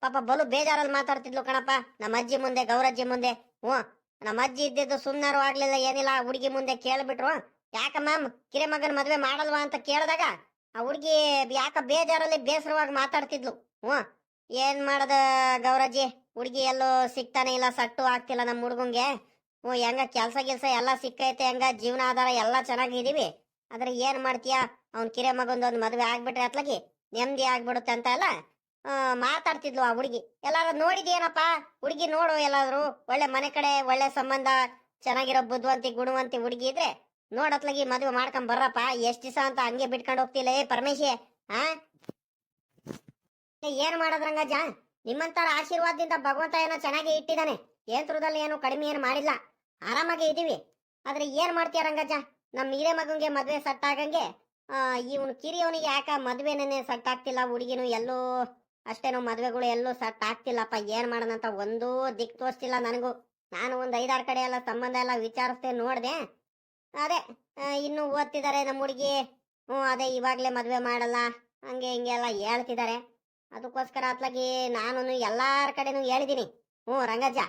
ಪಾಪ ಬಲು ಬೇಜಾರಲ್ಲಿ ಮಾತಾಡ್ತಿದ್ಲು ಕಣಪ್ಪ, ನಮ್ಮ ಅಜ್ಜಿ ಮುಂದೆ ಗೌರಜ್ಜಿ ಮುಂದೆ, ಹ್ಞೂ? ನಮ್ಮ ಅಜ್ಜಿ ಇದ್ದಿದ್ದು ಸುಮ್ನಾರು ಆಗ್ಲಿಲ್ಲ, ಏನಿಲ್ಲ, ಆ ಹುಡುಗಿ ಮುಂದೆ ಕೇಳ್ಬಿಟ್ರು, ಯಾಕ ಮ್ಯಾಮ್ ಕಿರೆ ಮಗನ ಮದುವೆ ಮಾಡಲ್ವಾ ಅಂತ ಕೇಳಿದಾಗ, ಆ ಹುಡುಗಿ ಯಾಕ ಬೇಜಾರಲ್ಲಿ ಬೇಸರವಾಗಿ ಮಾತಾಡ್ತಿದ್ಲು, ಹ್ಞೂ? ಏನ್ ಮಾಡದ ಗೌರಜ್ಜಿ ಹುಡುಗಿ ಎಲ್ಲೋ ಸಿಗ್ತಾನೆ ಇಲ್ಲ, ಸಟ್ಟು ಆಗ್ತಿಲ್ಲ ನಮ್ಮ ಹುಡುಗಂಗೆ ಹ್ಞೂ, ಹೆಂಗ ಕೆಲ್ಸ ಗಿಲ್ಸ ಎಲ್ಲ ಸಿಕ್ಕೈತೆ, ಹೆಂಗ ಜೀವನ ಆಧಾರ ಎಲ್ಲ ಚೆನ್ನಾಗಿದೀವಿ. ಆದ್ರೆ ಏನ್ ಮಾಡ್ತೀಯ? ಅವ್ನ ಕಿರೆ ಮಗಂದು ಒಂದು ಮದುವೆ ಆಗ್ಬಿಟ್ರೆ ಅತ್ಲಗಿ ನೆಮ್ಮದಿ ಆಗ್ಬಿಡುತ್ತೆ ಅಂತ ಎಲ್ಲ ಮಾತಾಡ್ತಿದ್ಲು ಆ ಹುಡುಗಿ. ಎಲ್ಲಾರು ನೋಡಿದೇನಪ್ಪ ಹುಡುಗಿ ನೋಡು ಎಲ್ಲಾದ್ರು. ಒಳ್ಳೆ ಮನೆ ಕಡೆ, ಒಳ್ಳೆ ಸಂಬಂಧ, ಚೆನ್ನಾಗಿರೋ ಬುದ್ಧಿವಂತಿ ಗುಣವಂತಿ ಹುಡುಗಿ ಇದ್ರೆ ನೋಡತ್ಲಾಗಿ ಮದುವೆ ಮಾಡ್ಕೊಂಡ್ ಬರ್ರಪ್ಪ. ಎಷ್ಟ್ ದಿವಸ ಅಂತ ಹಂಗೆ ಬಿಟ್ಕೊಂಡು ಹೋಗ್ತಿಲ್ಲ ಏ ಪರಮೇಶಿ, ಆ? ಏನ್ ಮಾಡೋದ್ರಂಗ ಜಾ ನಿಮ್ಮಂತರ ಆಶೀರ್ವಾದದಿಂದ ಭಗವಂತ ಏನೋ ಚೆನ್ನಾಗಿ ಇಟ್ಟಿದ್ದಾನೆ ಯಂತ್ರದಲ್ಲಿ ಏನು ಕಡಿಮೆ ಏನು ಮಾಡಿಲ್ಲ. ಆರಾಮಾಗಿ ಇದೀವಿ. ಆದ್ರೆ ಏನ್ ಮಾಡ್ತೀಯ ರಂಗಜ್ಜ? ನಮ್ಮ ಹಿರೇ ಮಗಂಗೆ ಮದ್ವೆ ಸಟ್ ಆಗಂಗೆ ಇವನು ಕಿರಿಯವನಿಗೆ ಯಾಕ ಮದ್ವೆನೇ ಸಟ್ ಆಗ್ತಿಲ್ಲ, ಹುಡುಗಿನೂ ಎಲ್ಲೋ ಅಷ್ಟೇನೋ ಮದ್ವೆಗಳು ಎಲ್ಲೂ ಸಟ್ ಆಗ್ತಿಲ್ಲಪ್ಪ, ಏನ್ ಮಾಡೋಣಂತ ಒಂದೂ ದಿಕ್ ತೋರಿಸ್ತಿಲ್ಲ ನನಗೂ. ನಾನು ಒಂದು ಐದಾರು ಕಡೆ ಎಲ್ಲ ಸಂಬಂಧ ಎಲ್ಲ ವಿಚಾರಿಸ್ದೆ ನೋಡ್ದೆ. ಅದೇ ಇನ್ನು ಓದ್ತಿದ್ದಾರೆ ನಮ್ಮ ಹುಡುಗಿ. ಹ್ಞೂ, ಅದೇ ಇವಾಗಲೇ ಮದುವೆ ಮಾಡಲ್ಲ, ಹಂಗೆ ಹಿಂಗೆ ಎಲ್ಲ ಹೇಳ್ತಿದ್ದಾರೆ ಅದಕ್ಕೋಸ್ಕರ ಅತ್ಲಾಗಿ ನಾನು ಎಲ್ಲಾರ ಕಡೆನೂ ಹೇಳಿದ್ದೀನಿ ಹ್ಞೂ, ರಂಗಜ್ಜ.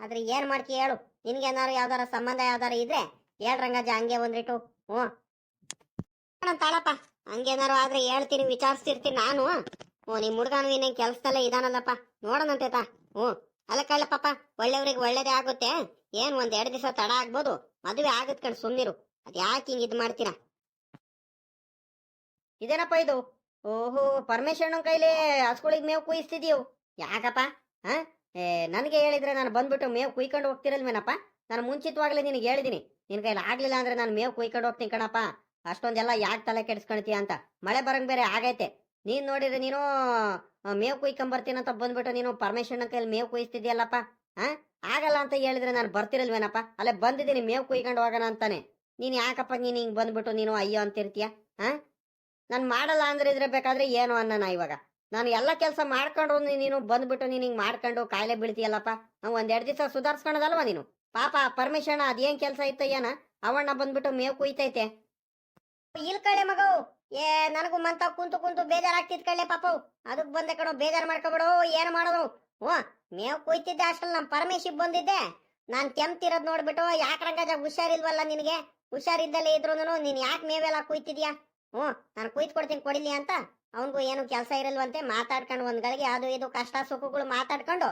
ಆದ್ರೆ ಏನ್ ಮಾಡ್ತೀಯ ಹೇಳು? ನಿನ್ಗೇನಾರು ಯಾವ್ದಾರ ಸಂಬಂಧ ಯಾವ್ದಾರ ಇದ್ರೆ ಹೇಳ್ ರಂಗಜ್ಜ, ಹಂಗೆ ಒಂದಿಟ್ಟು ಹ್ಞೂ. ತಾಳಪ್ಪ. ಹಂಗೇನಾರು ಆದ್ರೆ ಹೇಳ್ತೀನಿ, ವಿಚಾರಿಸ್ತಿರ್ತೀನಿ ನಾನು. ಓ ನಿಮ್ ಹುಡುಗನು ಇನ್ನೇನ್ ಕೆಲ್ಸದಲ್ಲೇ ಇದಾನಲ್ಲಪ್ಪ. ನೋಡೋಣಂತೆ ತಾ. ಹ್ಞೂ. ಅಲ್ಲ ಪಾಪ, ಒಳ್ಳೆಯವ್ರಿಗೆ ಒಳ್ಳೇದೇ ಆಗುತ್ತೆ. ಏನ್ ಒಂದ್ ಎರಡು ದಿವಸ ತಡ ಆಗ್ಬೋದು. ಮದುವೆ ಆಗತ್ ಕಣ್ ಸುಮ್ನಿರು. ಅದ್ ಯಾಕೆ ಹಿಂಗ್ ಇದ್ ಮಾಡ್ತೀರಾ? ಇದೇನಪ್ಪ ಇದು? ಓಹೋ ಪರಮೇಶ್ವರನ ಕೈಲಿ ಹಸ್ಗಳಿಗೆ ಮೇವು ಕುಯಿಸ್ತಿದೀವು ಯಾಕಪ್ಪ? ಹಾ? ಏ, ನನಗೆ ಹೇಳಿದ್ರೆ ನಾನು ಬಂದ್ಬಿಟ್ಟು ಮೇವು ಕುಯ್ಕೊಂಡು ಹೋಗ್ತಿರಲ್ವೇನಪ್ಪ? ನಾನು ಮುಂಚಿತವಾಗಲೇ ನಿನಗೆ ಹೇಳಿದ್ದೀನಿ ನಿನ್ ಕೈಲಿ ಆಗಲಿಲ್ಲ ಅಂದ್ರೆ ನಾನು ಮೇವು ಕುಯ್ಕೊಂಡು ಹೋಗ್ತೀನಿ ಕಣಪ್ಪ. ಅಷ್ಟೊಂದೆಲ್ಲ ಯಾಕೆ ತಲೆ ಕೆಡಿಸ್ಕೊಳ್ತೀಯ ಅಂತ. ಮಳೆ ಬರಂಗ್ ಬೇರೆ ಆಗೈತೆ. ನೀನ್ ನೋಡಿದ್ರೆ ನೀನು ಮೇವು ಕುಯ್ಕೊಂಡ್ ಬರ್ತೀನಂತ ಬಂದ್ಬಿಟ್ಟು ನೀನು ಪರಮೇಶ್ವರನ ಕೈಲಿ ಮೇವು ಕುಯ್ಸ್ತಿದ್ಯಲ್ಲಪ್ಪ? ಹಾ ಆಗಲ್ಲ ಅಂತ ಹೇಳಿದ್ರೆ ನಾನು ಬರ್ತಿರಲ್ವೇನಪ್ಪ? ಅಲ್ಲೇ ಬಂದಿದ್ದೀನಿ ಮೇವು ಕುಯ್ಕೊಂಡು ಹೋಗೋಣ ಅಂತಾನೆ. ನೀನು ಯಾಕಪ್ಪ ನೀನ್ ಹಿಂಗ್ ಬಂದ್ಬಿಟ್ಟು ನೀನು ಅಯ್ಯೋ ಅಂತಿರ್ತೀಯ? ಹಾ ನಾನು ಮಾಡಲ್ಲ ಅಂದ್ರೆ ಇದ್ರೆ ಬೇಕಾದ್ರೆ ಏನು ಅನ್ನ ಇವಾಗ? ನಾನು ಎಲ್ಲ ಕೆಲಸ ಮಾಡ್ಕೊಂಡು ನೀನು ಬಂದ್ಬಿಟ್ಟು ನೀನು ಹಿಂಗ್ ಮಾಡ್ಕೊಂಡು ಕಾಯಿಲೆ ಬೀಳ್ತೀಯಲ್ಲಪ್ಪ? ನಾವು ಒಂದೆರಡು ದಿವಸ ಸುಧಾರಿಸ್ಕೊಳದಲ್ವಾ ನೀನು? ಪಾಪ ಪರಮೇಶ್ವರನ ಅದೇನ್ ಕೆಲಸ ಇತ್ತ ಏನ? ಅವಣ್ಣ ಬಂದ್ಬಿಟ್ಟು ಮೇವು ಕುಯ್ತೈತೆ. ಇಲ್ ಕಳೆ ಮಗು. ಏ, ನನಗೂ ಮಂತ ಕುಂತು ಕುಂತು ಬೇಜಾರಾಗ್ತಿದ್ ಕಳ್ಳೆ ಪಾಪು ಅದಕ್ ಬಂದೆ ಕಣೋ, ಬೇಜಾರ್ ಮಾಡ್ಕೊಬಿಡು, ಏನ್ ಮಾಡೋದು? ಓ ಮೇವು ಕುಯ್ತಿದ್ದೆ ಅಷ್ಟಲ್ಲಿ ನಮ್ ಪರಮೇಶಿ ಬಂದಿದ್ದೆ. ನಾನ್ ಕೆಮ್ತಿರೋದ್ ನೋಡ್ಬಿಟ್ಟು ಯಾಕೆ ರಂಗಜ ಹುಷಾರಿಲ್ವಲ್ಲ ನಿನಗೆ? ಹುಷಾರಿದ್ದಲ್ಲೇ ಇದ್ರು ನೀನ್ ಯಾಕೆ ಮೇವೆಲ್ಲ ಕುಯ್ತಿದ್ಯಾ? ಹ್ಞೂ, ನಾನು ಕುಯ್ತು ಕೊಡ್ತೀನಿ ಕೊಡಿಲಿ ಅಂತ. ಅವನಿಗೂ ಏನು ಕೆಲಸ ಇರಲ್ವಂತೆ, ಮಾತಾಡ್ಕೊಂಡು ಒಂದ್ ಗಳಿಗೆ ಅದು ಇದು ಕಷ್ಟ ಸುಖಗಳು ಮಾತಾಡ್ಕೊಂಡು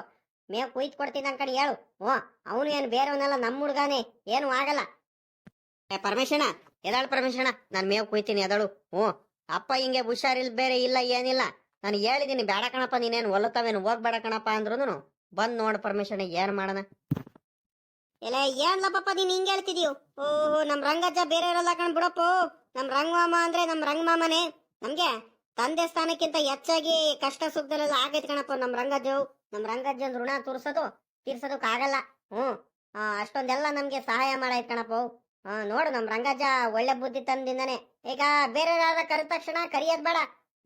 ಮೇವು ಕುಯ್ತು ಕೊಡ್ತೀನಿ ಅನ್ಕೊಂಡು ಹೇಳು. ಓ ಅವನು ಏನು ಬೇರೆವನ್ನೆಲ್ಲ ನಮ್ಮ ಹುಡುಗಾನೆ, ಏನು ಆಗಲ್ಲ. ಏ ಪರಮೇಶಣ್ಣ ಎದಾಳು ಪರಮೇಶಣ್ಣ ನಾನು ಮೇವ್ ಕುಯ್ತೀನಿ ಎದಳು. ಹ್ಞೂ, ಅಪ್ಪ ಹಿಂಗೆ ಹುಷಾರಿಲ್ ಬೇರೆ ಇಲ್ಲ, ಏನಿಲ್ಲ. ನಾನು ಹೇಳಿದೀನಿ, ಬೇಡ ಕಣಪ್ಪ, ನೀನೇನು ಹೊಲತವೇನು ಹೋಗ್ಬೇಡ ಕಣಪ್ಪ ಅಂದ್ರೂ ಬಂದ್ ನೋಡು ಪರಮೇಶಣ್ಣ ಏನ್ ಮಾಡೋಣ? ಎಲ್ಲ ಏನ್ಲಪ್ಪ ನೀನ್ ಹಿಂಗ್ ಹೇಳ್ತಿದೀಯೋ? ಓಹೋ, ನಮ್ ರಂಗಜ್ಜ ಬೇರೆ ಇರಲ್ಲ ಕಣ್ ಬಿಡಪ್ಪ. ನಮ್ ರಂಗಮಾಮ ಅಂದ್ರೆ ನಮ್ ರಂಗಮಾಮನೇ. ನಮ್ಗೆ ತಂದೆ ಸ್ಥಾನಕ್ಕಿಂತ ಹೆಚ್ಚಾಗಿ ಕಷ್ಟ ಸುಖದಲ್ಲೆಲ್ಲ ಆಗೈತೆ ಕಣಪ್ಪ ನಮ್ ರಂಗಜ್ಜವು ನಮ್ ರಂಗಜ್ಜನ್ ಋಣ ತೋರ್ಸೋದು ತೀರ್ಸೋದಕ್ ಆಗಲ್ಲ. ಹ್ಮ್ ಆ, ಅಷ್ಟೊಂದೆಲ್ಲ ನಮ್ಗೆ ಸಹಾಯ ಮಾಡಾಯ್ತು ಕಣಪ್ಪ ನೋಡು ನಮ್ ರಂಗಜ್ಜ ಒಳ್ಳೆ ಬುದ್ಧಿ ತಂದಿಂದಾನೆ ಈಗ ಬೇರೆ ಯಾರ ಕರೆದ ತಕ್ಷಣ ಕರಿಯೋದ್ ಬೇಡ.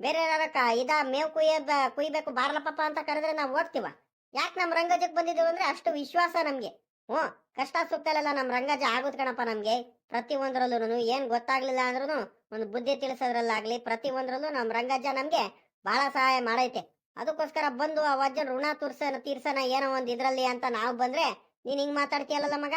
ಬೇರೆ ಯಾರ ಇದ ಮೇವು ಕುಯ್ಯ ಕುಯ್ಬೇಕು ಬಾರ್ಲಪ್ಪ ಅಂತ ಕರೆದ್ರೆ ನಾವು ಓದ್ತೀವ. ಯಾಕೆ ನಮ್ಮ ರಂಗಜ್ಜಕ್ಕೆ ಬಂದಿದ್ದೇವೆ ಅಂದ್ರೆ ಅಷ್ಟು ವಿಶ್ವಾಸ ನಮ್ಗೆ. ಹ್ಮ್ ಕಷ್ಟ ಸುತ್ತಲೆಲ್ಲ ನಮ್ಮ ರಂಗಜ ಆಗುತ್ತೆ ಕಣಪ್ಪ ನಮ್ಗೆ. ಪ್ರತಿ ಒಂದ್ರಲ್ಲೂ ಏನು ಗೊತ್ತಾಗ್ಲಿಲ್ಲ ಅಂದ್ರೂ ಒಂದು ಬುದ್ಧಿ ತಿಳಿಸೋದ್ರಲ್ಲಾಗ್ಲಿ ಪ್ರತಿ ಒಂದ್ರಲ್ಲೂ ನಮ್ ರಂಗಜ್ಜ ನಮ್ಗೆ ಬಹಳ ಸಹಾಯ ಮಾಡೈತೆ. ಅದಕ್ಕೋಸ್ಕರ ಬಂದು ಆ ವಜ್ಜನ್ ಋಣ ತೀರ್ಸನ ತೀರ್ಸನ ಏನೋ ಒಂದು ಇದರಲ್ಲಿ ಅಂತ ನಾವು ಬಂದ್ರೆ ನೀನು ಹಿಂಗೆ ಮಾತಾಡ್ತೀಯಲ್ಲ ಮಗ?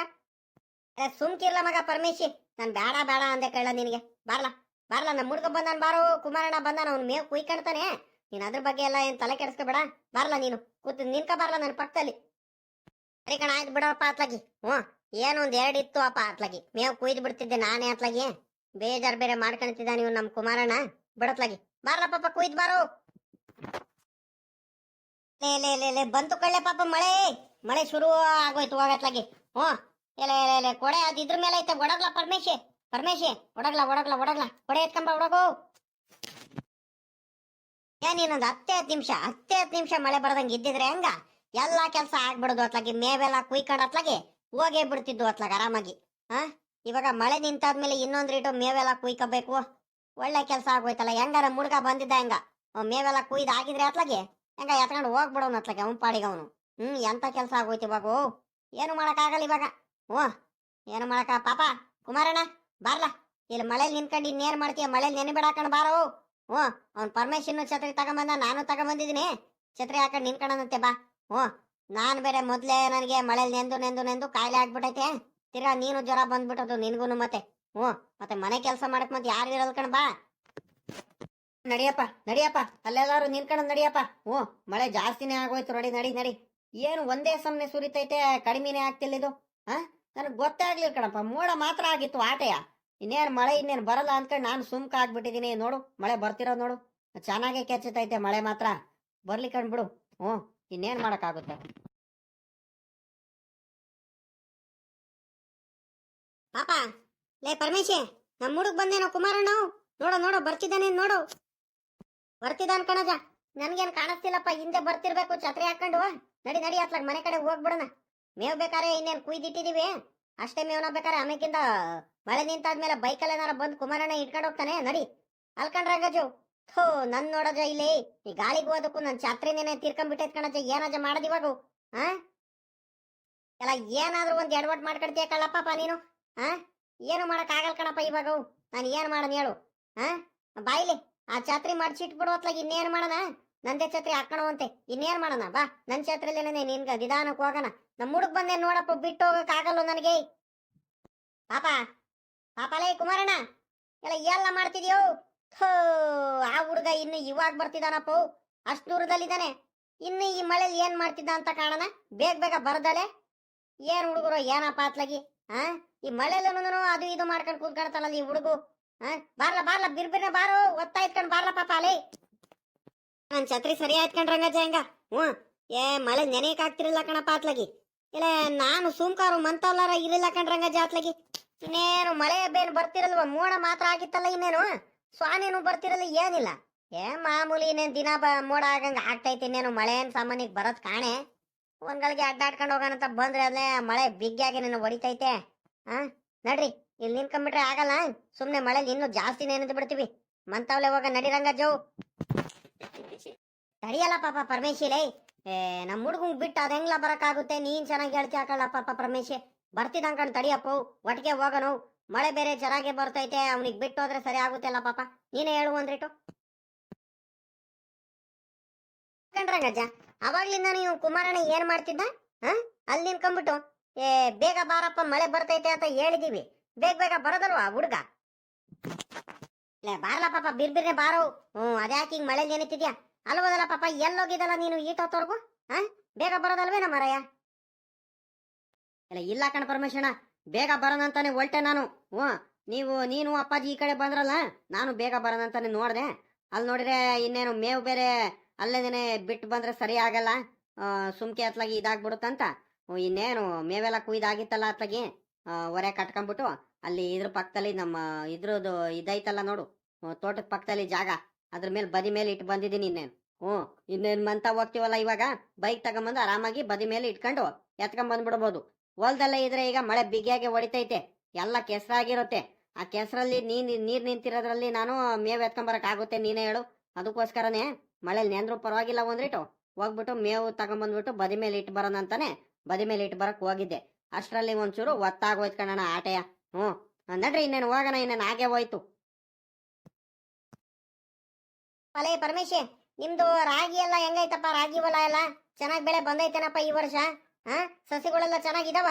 ಏ, ಸುಮ್ಕಿರ್ಲ ಮಗ ಪರಮೇಶಿ. ನಾನು ಬೇಡ ಬೇಡ ಅಂದೆ ಕೇಳ ನಿನಗೆ. ಬಾರ್ಲ ಬಾರ್ಲ ನಮ್ಮ ಹುಡ್ಗ ಬಂದಾನ ಬಾರು ಕುಮಾರಣ್ಣ ಬಂದಾನ ಅವ್ನು ಮೇವ್ ಕುಯ್ಕೊಳ್ತಾನೆ ನೀನ್ ಅದ್ರ ಬಗ್ಗೆ ಎಲ್ಲ ಏನು ತಲೆ ಕೆಡಿಸ್ಕೋಬೇಡ. ಬಾರ್ಲ ನೀನು ಕೂತು ನಿನ್ಕ ಬಾರ್ಲ ನನ್ನ ಪಕ್ಕದಲ್ಲಿ. ಸರಿ ಕಣ ಆಯ್ತು ಬಿಡಪ್ಪ ಅತ್ಲಾಗಿ. ಹ್ಞೂ, ಏನು ಒಂದ್ ಎರಡ್ ಇತ್ತು ಅಪ್ಪ ಅತ್ಲಾಗಿ. ಮೇವ್ ಕುಯ್ದು ಬಿಡ್ತಿದ್ದೆ ನಾನೇ ಅತ್ಲಾಗಿ. ಬೇಜಾರ್ ಬೇರೆ ಮಾಡ್ಕೊಂತಿದ್ದ ನೀವು ನಮ್ ಕುಮಾರಣ್ಣ ಬಿಡತ್ಲಾಗಿ ಬಾರಲ್ಲ ಪಾಪ, ಕುಯ್ದು ಬಾರು. ಲೇ ಬಂತು ಕಳ್ಳೆ ಪಾಪ ಮಳೆ. ಮಳೆ ಶುರು ಆಗೋಯ್ತು ಹೋಗತ್ಲಾಗಿ ಹ್ಞೂ. ಎಲೆ ಎಲೆ ಎಲೆ ಕೊಡೆ, ಅದ್ ಇದ್ರ ಮೇಲೆ ಐತೆ. ಒಡಗ್ಲ ಪರಮೇಶಿ. ಪರಮೇಶಿ, ಒಡಗ್ಲ ಒಡಗ್ಲ ಒಡಗ್ಲ. ಕೊಡೆ ಎತ್ಕೊಂಬ, ಒಡಗು. ಏನ್ ಇನ್ನೊಂದು ಹತ್ತೆ ಹತ್ತು ನಿಮಿಷ, ಹತ್ತೆ ಹತ್ತು ನಿಮಿಷ ಮಳೆ ಬರದಂಗ ಇದ್ದಿದ್ರೆ ಹೆಂಗ? ಎಲ್ಲಾ ಕೆಲಸ ಆಗ್ಬಿಡೋದು ಅತ್ಲಾಗಿ ಮೇವೆಲ್ಲ ಕುಯ್ಕೊಂಡು ಅತ್ಲಾಗಿ ಹೋಗೇ ಬಿಡ್ತಿದ್ದು ಅತ್ಲಾಗ ಆರಾಮಾಗಿ. ಹಾ ಇವಾಗ ಮಳೆ ನಿಂತಾದ್ಮೇಲೆ ಇನ್ನೊಂದ್ ರೀಟು ಮೇವೆಲ್ಲ ಕುಯ್ಕೋಬೇಕು. ಒಳ್ಳೆ ಕೆಲಸ ಆಗೋಯ್ತಲ್ಲ ಹೆಂಗಾರ ಮುಡ್ಗ ಬಂದಿದ್ದ ಹೆಂಗ? ಮೇವೆಲ್ಲ ಕುಯ್ದು ಆಗಿದ್ರೆ ಅತ್ಲಾಗೆ ಹೆಂಗ ಎತ್ಕೊಂಡು ಹೋಗ್ಬಿಡೋನು ಅತ್ಲಾಗೆ ಅವ್ನ ಪಾಡಿಗೆ ಅವನು. ಹ್ಮ್ ಎಂತ ಕೆಲಸ ಆಗೋಯ್ತು ಇವಾಗ? ಓ, ಏನು ಮಾಡಕ್ಕಾಗಲ್ಲ ಇವಾಗ. ಓ ಏನು ಮಾಡಕ? ಪಾಪ ಕುಮಾರಣ್ಣ ಬಾರ್ಲ. ಇಲ್ಲಿ ಮಳೇಲಿ ನಿನ್ಕೊಂಡು ಇನ್ನೇನ್ ಮಾಡ್ತೀಯ? ಮಳೇಲಿ ನೆನೆ ಬಿಡಾಕಂಡ್ ಬಾರೋ? ಹ್ಞೂ ಅವ್ನ್ ಪರ್ಮಿಷನ್ ಛತ್ರಿ ತಗೊಂಬಂದ ನಾನು ತಗೊಂಬಂದಿದ್ದೀನಿ. ಛತ್ರಿ ಹಾಕೊಂಡ್ ನಿನ್ಕೊಂಡಂತೆ ಬಾ. ಹ್ಞೂ. ನಾನು ಬೇರೆ ಮೊದಲೇ ನನಗೆ ಮಳೆಲಿ ನೆಂದು ನೆಂದು ನೆಂದು ಕಾಯಿಲೆ ಆಗ್ಬಿಟ್ಟೈತೆ ತಿರ್ಗಾ ನೀನು ಜ್ವರ ಬಂದ್ಬಿಟ್ಟದು, ನಿನ್ಗೂನು ಮತ್ತೆ. ಹ್ಞೂ. ಮತ್ತೆ ಮನೆ ಕೆಲಸ ಮಾಡಕ್ ಮತ್ತೆ ಯಾರು ಇರಲ್ ಕಣ ಬಾ. ನಡಿಯಪ್ಪ ನಡಿಯಪ್ಪ. ಅಲ್ಲೆಲ್ಲಾರು ನಿನ್ಕಣ ನಡಿಯಪ್ಪ. ಹ್ಞೂ. ಮಳೆ ಜಾಸ್ತಿನೇ ಆಗೋಯ್ತು ನೋಡಿ, ನಡಿ ನಡಿ. ಏನು ಒಂದೇ ಸಮನೆ ಸುರಿತೈತೆ, ಕಡಿಮೆನೇ ಆಗ್ತಿಲ್ಲ ಇದು. ಹಾ? ನನಗೆ ಗೊತ್ತೇ ಆಗ್ಲಿಲ್ಲ ಕಣಪ್ಪ. ಮೋಡ ಮಾತ್ರ ಆಗಿತ್ತು ಆಟೆಯ. ಇನ್ನೇನು ಮಳೆ, ಇನ್ನೇನು ಬರಲ್ಲ ಅಂದ್ಕೊಂಡು ನಾನು ಸುಮ್ಕ ಆಗ್ಬಿಟ್ಟಿದ್ದೀನಿ ನೋಡು, ಮಳೆ ಬರ್ತಿರೋದು ನೋಡು. ಚೆನ್ನಾಗೇ ಕೆಚ್ಚತೈತೆ ಮಳೆ ಮಾತ್ರ. ಬರ್ಲಿ ಕಂಡ್ಬಿಡು ಹ್ಞೂ. ಇನ್ನೇನು ಮಾಡೋಕ್ಕಾಗುತ್ತೆ? ಪಾಪ, ಲೇ ಪರಮೇಶಿ ನಮ್ಮ ಹುಡುಗ ಬಂದೇನೋ ಕುಮಾರಣ್ಣ. ನೋಡೋ ನೋಡೋ, ಬರ್ತಿದ್ದಾನೆ ನೋಡು. ಬರ್ತಿದ್ದಾನ ಕಣಜ. ನನ್ಗೇನ್ ಕಾಣಿಸ್ತಿಲ್ಲಪ್ಪ, ಹಿಂದೆ ಬರ್ತಿರ್ಬೇಕು, ಛತ್ರಿ ಹಾಕೊಂಡು ನಡಿ ನಡಿ, ಅತ್ಲಾಗ ಮನೆ ಕಡೆ ಹೋಗ್ಬಿಡೋಣ. ಮೇವ್ ಬೇಕಾರೆ ಇನ್ನೇನ್ ಕುಯ್ದಿಟ್ಟಿದೀವಿ. ಅಷ್ಟೇ ಮೇವ್ನ ಬೇಕಾರೆ ಆಮೇಕಿಂದ ಮಳೆ ನಿಂತಾದ್ಮೇಲೆ ಬೈಕಲ್ಲಿ ಏನಾರ ಬಂದು ಕುಮಾರಣ್ಣ ಇಟ್ಕೊಂಡು ಹೋಗ್ತಾನೆ. ನಡಿ. ಅಲ್ಕಂಡ್ ಥೋ, ನನ್ ನೋಡಜ ಇಲ್ಲಿ? ಈ ಗಾಳಿಗೆ ಹೋದಕ್ಕೂ ನನ್ ಛತ್ರಿನೇನೆ ತೀರ್ಕೊಂಡ್ಬಿಟ್ಟೈತ್ ಕಣಜ ಏನಜ ಮಾಡದ್ ಇವಾಗ? ಹಾ ಎಲ್ಲ ಏನಾದ್ರೂ ಒಂದ್ ಎಡವಟ್ ಮಾಡ್ಕೊಡ್ತೀಯ ಕಳ್ಳಪ್ಪ ನೀನು? ಹಾ ಏನು ಮಾಡಕ್ ಆಗಲ್ ಕಣಪ್ಪ ಇವಾಗ? ನಾನು ಏನ್ ಮಾಡನ್ ಹೇಳು? ಹಾ ಬಾಯ್ಲಿ ಆ ಛತ್ರಿ ಮಡ್ಚಿಟ್ಬಿಡು ಹೊತ್ಲಾಗ ಇನ್ನೇನ್ ಮಾಡೋಣ? ನಂದೇ ಛತ್ರಿ ಹಾಕೋಣವಂತೆ ಇನ್ನೇನ್ ಮಾಡೋಣ? ಬಾ. ನನ್ ಛತ್ರಿಲೇನೆ ನಿನ್ಗ ನಿಧಾನಕ್ಕೆ ಹೋಗೋಣ. ನಮ್ಮ ಹುಡುಗ್ ಬಂದೆ ನೋಡಪ್ಪ, ಬಿಟ್ಟು ಹೋಗಕ್ ಆಗಲ್ಲ ನನಗೆ? ಪಾಪ. ಪಾಪಲೇ ಕುಮಾರಣ್ಣ. ಎಲ್ಲ ಎಲ್ಲ ಮಾಡ್ತಿದ್ಯೋ? ಥೋ, ಆ ಹುಡುಗ ಇನ್ನು ಇವಾಗ ಬರ್ತಿದಾನಪ್ಪ. ಅಷ್ಟು ದೂರದಲ್ಲಿದ್ದಾನೆ ಇನ್ನು ಈ ಮಳೆಲಿ ಏನ್ ಮಾಡ್ತಿದ್ದ ಅಂತ ಕಾಣನ ಬೇಗ ಬೇಗ ಬರ್ದಲೆ. ಏನ್ ಹುಡುಗರು ಏನಪ್ಪ ಅತ್ಲಗಿ ಹಾ ಈ ಮಳೆಲ್ಲೂ ಅದು ಇದು ಮಾಡ್ಕೊಂಡು ಕೂತ್ಕೊಳ್ತಾನಲ್ಲ ಈ ಹುಡುಗು ಹಾ ಬಾರ್ಲ ಬಾರ್ಲ ಬಿರ್ಬಿರ್ನ ಬಾರು. ಒತ್ತಾ ಇಟ್ಕೊಂಡ್ ಬಾರ್ಲ ಪಾಪ ಅಲ್ಲಿ ನನ್ ಛತ್ರಿ ಸರಿ ಆಯ್ತ್ಕೊಂಡ್ ರಂಗಜ್ಜ, ಹೆಂಗ? ಹ್ಞೂ. ಏ, ಮಳೆ ನೆನೆಯಕ್ ಆಗ್ತಿರ್ಲಿಲ್ಲ ಕಣಪ್ಪ ಇಲ್ಲ ನಾನು ಸುಮ್ಕಾರು ಮಂತಲ್ಲಾರ ಇರಲಿಲ್ಲ ಕಣ್ ರಂಗಜ್ಜ ಆತ್ಲಗಿ. ಇನ್ನೇನು ಮಳೆ ಬೇನ್ ಬರ್ತಿರಲ್ವ? ಮೋಡ ಮಾತ್ರ ಆಗಿತ್ತಲ್ಲ ಇನ್ನೇನು? ಸ್ವಾನೇನು ಬರ್ತಿರಲ್ಲ, ಏನಿಲ್ಲ. ಏ, ಮಾಮೂಲಿ ಇನ್ನೇನು ದಿನ ಬ, ಮೋಡ ಆಗಂಗ ಆಗ್ತೈತಿ, ಇನ್ನೇನು ಮಳೆ ಏನು ಸಾಮಾನ್ಯಕ್ಕೆ ಬರೋದು ಕಾಣೆ. ಒಂದ್ಗಳಿಗೆ ಅಡ್ಡಾಡ್ಕೊಂಡು ಹೋಗೋಣಂತ ಬಂದ್ರೆ ಅಲ್ಲೇ ಮಳೆ ಬಿಗ್ಗಾಗಿ ನಿನ್ನ ಹೊಡಿತೈತೆ. ಹಾ ನಡ್ರಿ ಇಲ್ಲಿ ನಿಂತ್ಕೊಂಡ್ಬಿಟ್ರೆ ಆಗಲ್ಲ. ಸುಮ್ಮನೆ ಮಳೆಲಿ ಇನ್ನೂ ಜಾಸ್ತಿ ನೆನೆದು ಬಿಡ್ತೀವಿ. ಮಂತವ್ಲೆ ಹೋಗ ನಡಿ ಜೋ. ತಡಿಯಲ್ಲ ಪಾಪ ಪರಮೇಶಿಲೇ. ಏ ನಮ್ಮ ಹುಡುಗಂಗೆ ಬಿಟ್ಟು ಅದು ಹೆಂಗ್ಲ ಬರೋಕ್ಕಾಗುತ್ತೆ? ನೀನ್ ಚೆನ್ನಾಗಿ ಹೇಳ್ತಿ ಹಾಕಲ್ಲ ಪಾಪ ಪರಮೇಶಿ. ಬರ್ತಿದ್ದಂಕಣ್ ತಡಿಯಪ್ಪ. ಒಟ್ಟಿಗೆ ಹೋಗೋನು. ಮಳೆ ಬೇರೆ ಚೆನ್ನಾಗಿ ಬರ್ತೈತೆ, ಅವನಿಗೆ ಬಿಟ್ಟು ಹೋದ್ರೆ ಸರಿ ಆಗುತ್ತೆ ಅಲ್ಲ ಪಾಪ. ನೀನೇ ಹೇಳು ಅಂದ್ರಿಟ್ಟು ಕಂಡ್ರಂಗಜ್ಜ, ಅವಾಗ್ಲಿಂದ ನೀವು ಕುಮಾರಣ್ಣ ಏನ್ ಮಾಡ್ತಿದ್ದ? ಅಲ್ಲಿ ನಿನ್ಕೊಂಡ್ಬಿಟ್ಟು ಏ, ಬೇಗ ಬಾರಪ್ಪ, ಮಳೆ ಬರ್ತೈತೆ ಅಂತ ಹೇಳಿದೀವಿ. ಬೇಗ ಬೇಗ ಬರೋದಲ್ವ ಹುಡುಗ? ಲೇ ಬಾರಲ್ಲ ಪಾಪ, ಬಿರ್ಬಿರ್ನೆ ಬಾರೋ. ಹ್ಮ್ ಅದ್ಯಾಕೆ ಹಿಂಗ್ ಮಳೆ ನೆನೀತಿದ್ಯಾ ಅಲ್ವದಲ್ಲ ಪಾಪ ಎಲ್ಲೋಗಿದಲ್ಲ ನೀನು ಈಟೋತ್ತವರೆಗೂ ಹ? ಬೇಗ ಬರೋದಲ್ವೇನ ಮರಯ್ಯ ಇಲ್ಲ ಇಲ್ಲ ಕಣ ಪರಮೇಶಣ್ಣ ಬೇಗ ಬರೋಣಂತಾನೆ ಹೊಲ್ಟೆ ನಾನು. ಹ್ಞೂ, ನೀವು, ನೀನು ಅಪ್ಪಾಜಿ ಈ ಕಡೆ ಬಂದ್ರಲ್ಲ, ನಾನು ಬೇಗ ಬರೋಣಂತಾನೆ ನೋಡಿದೆ. ಅಲ್ಲಿ ನೋಡಿದ್ರೆ ಇನ್ನೇನು ಮೇವು ಬೇರೆ ಅಲ್ಲೇದೇನೆ ಬಿಟ್ಟು ಬಂದ್ರೆ ಸರಿ ಆಗಲ್ಲ. ಸುಮ್ಕೆ ಅತ್ಲಾಗಿ ಇದಾಗ್ಬಿಡುತ್ತಂತ. ಇನ್ನೇನು ಮೇವೆಲ್ಲ ಕುಯ್ದಾಗಿತ್ತಲ್ಲ ಅತ್ಲಾಗಿ ಹೊರೆ ಕಟ್ಕೊಂಡ್ಬಿಟ್ಟು ಅಲ್ಲಿ ಇದ್ರ ಪಕ್ಕದಲ್ಲಿ ನಮ್ಮ ಇದ್ರದ್ದು ಇದೈತಲ್ಲ ನೋಡು. ತೋಟದ ಪಕ್ಕದಲ್ಲಿ ಜಾಗ. ಅದ್ರ ಮೇಲೆ ಬದಿ ಮೇಲೆ ಇಟ್ಟು ಬಂದಿದ್ದೀನಿ ಇನ್ನೇನು. ಹ್ಞೂ, ಇನ್ನೇನು ಮಂತ ಹೋಗ್ತೀವಲ್ಲ ಇವಾಗ? ಬೈಕ್ ತಗೊಂಬಂದು ಆರಾಮಾಗಿ ಬದಿ ಮೇಲೆ ಇಟ್ಕೊಂಡು ಎತ್ಕೊಂಡ್ ಬಂದ್ಬಿಡ್ಬೋದು ಹೊಲ್ದಲ್ಲೇ ಇದ್ರೆ ಈಗ ಮಳೆ ಬಿಗಿಯಾಗಿ ಹೊಡಿತೈತೆ. ಎಲ್ಲ ಕೆಸರಾಗಿರುತ್ತೆ. ಆ ಕೆಸರಲ್ಲಿ ನೀನ್, ನೀರ್ ನಿಂತಿರೋದ್ರಲ್ಲಿ ನಾನು ಮೇವ್ ಎತ್ಕೊಂಬರಕ್ ಆಗುತ್ತೆ, ನೀನೇ ಹೇಳು. ಅದಕ್ಕೋಸ್ಕರನೇ ಮಳೆ ನೆಂದ್ರು ಪರವಾಗಿಲ್ಲ ಒಂದ್ರಿಟ್ಟು ಹೋಗ್ಬಿಟ್ಟು ಮೇವು ತಗೊಂಬಂದ್ಬಿಟ್ಟು ಬದಿ ಮೇಲೆ ಇಟ್ಟು ಬರೋಣ ಅಂತಾನೆ ಬದಿ ಮೇಲೆ ಇಟ್ಟು ಬರಕ್ ಹೋಗಿದ್ದೆ. ಅಷ್ಟರಲ್ಲಿ ಒಂಚೂರು ಒತ್ತಾಗೋಯ್ತು ಕಣ ಆಟೆಯ. ಹ್ಞೂ ನಡ್ರಿ ಇನ್ನೇನು ಹೋಗೋಣ, ಇನ್ನೇನು ಹಾಗೆ ಹೋಯ್ತು. ಪಲೇ ಪರಮೇಶಿ, ನಿಮ್ದು ರಾಗಿ ಎಲ್ಲ ಹೆಂಗೈತಪ್ಪ? ರಾಗಿ ಹೊಲ ಎಲ್ಲ ಚೆನ್ನಾಗಿ ಬೆಳೆ ಬಂದೈತೇನಪ್ಪ ಈ ವರ್ಷ? ಹಾ, ಸಸಿಗಳೆಲ್ಲ ಚೆನ್ನಾಗಿದಾವ?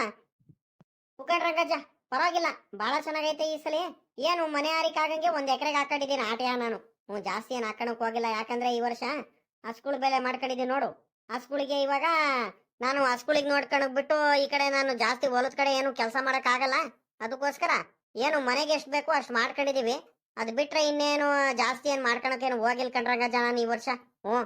ಉಕ್ಕಂಡ್ ರಂಗಜ್ಜ ಪರವಾಗಿಲ್ಲ ಬಹಳ ಚೆನ್ನಾಗೈತೆ ಈ ಸಲ. ಏನು, ಮನೆ ಹಾರಿಕಾಗಂಗೆ ಒಂದ್ ಎಕರೆಗೆ ಹಾಕೊಂಡಿದ್ದೀನಿ ಆಟೆಯ ನಾನು. ಹ್ಞೂ, ಜಾಸ್ತಿ ಏನು ಹಾಕೊಳಕ್ ಹೋಗಿಲ್ಲ, ಯಾಕಂದ್ರೆ ಈ ವರ್ಷ ಹಸುಗಳ ಬೆಲೆ ಮಾಡ್ಕೊಂಡಿದ್ದೀನಿ ನೋಡು. ಹಸ್ಗುಳಿಗೆ ಇವಾಗ ನಾನು ಹಸ್ಗುಳಿಗೆ ನೋಡ್ಕೊಂಡ್ ಬಿಟ್ಟು ಈ ಕಡೆ ನಾನು ಜಾಸ್ತಿ ಹೊಲದ ಕಡೆ ಏನು ಕೆಲಸ ಮಾಡೋಕ್ಕಾಗಲ್ಲ ಅದಕ್ಕೋಸ್ಕರ ಏನು ಮನೆಗೆ ಎಷ್ಟು ಬೇಕೋ ಅಷ್ಟು ಮಾಡ್ಕೊಂಡಿದೀವಿ. ಅದು ಬಿಟ್ರೆ ಇನ್ನೇನು ಜಾಸ್ತಿ ಏನು ಮಾಡ್ಕೊಳಕ್ಕೇನು ಹೋಗಿಲ್ ಕಣ್ರಂಗ ಜನ ಈ ವರ್ಷ. ಹ್ಞೂ.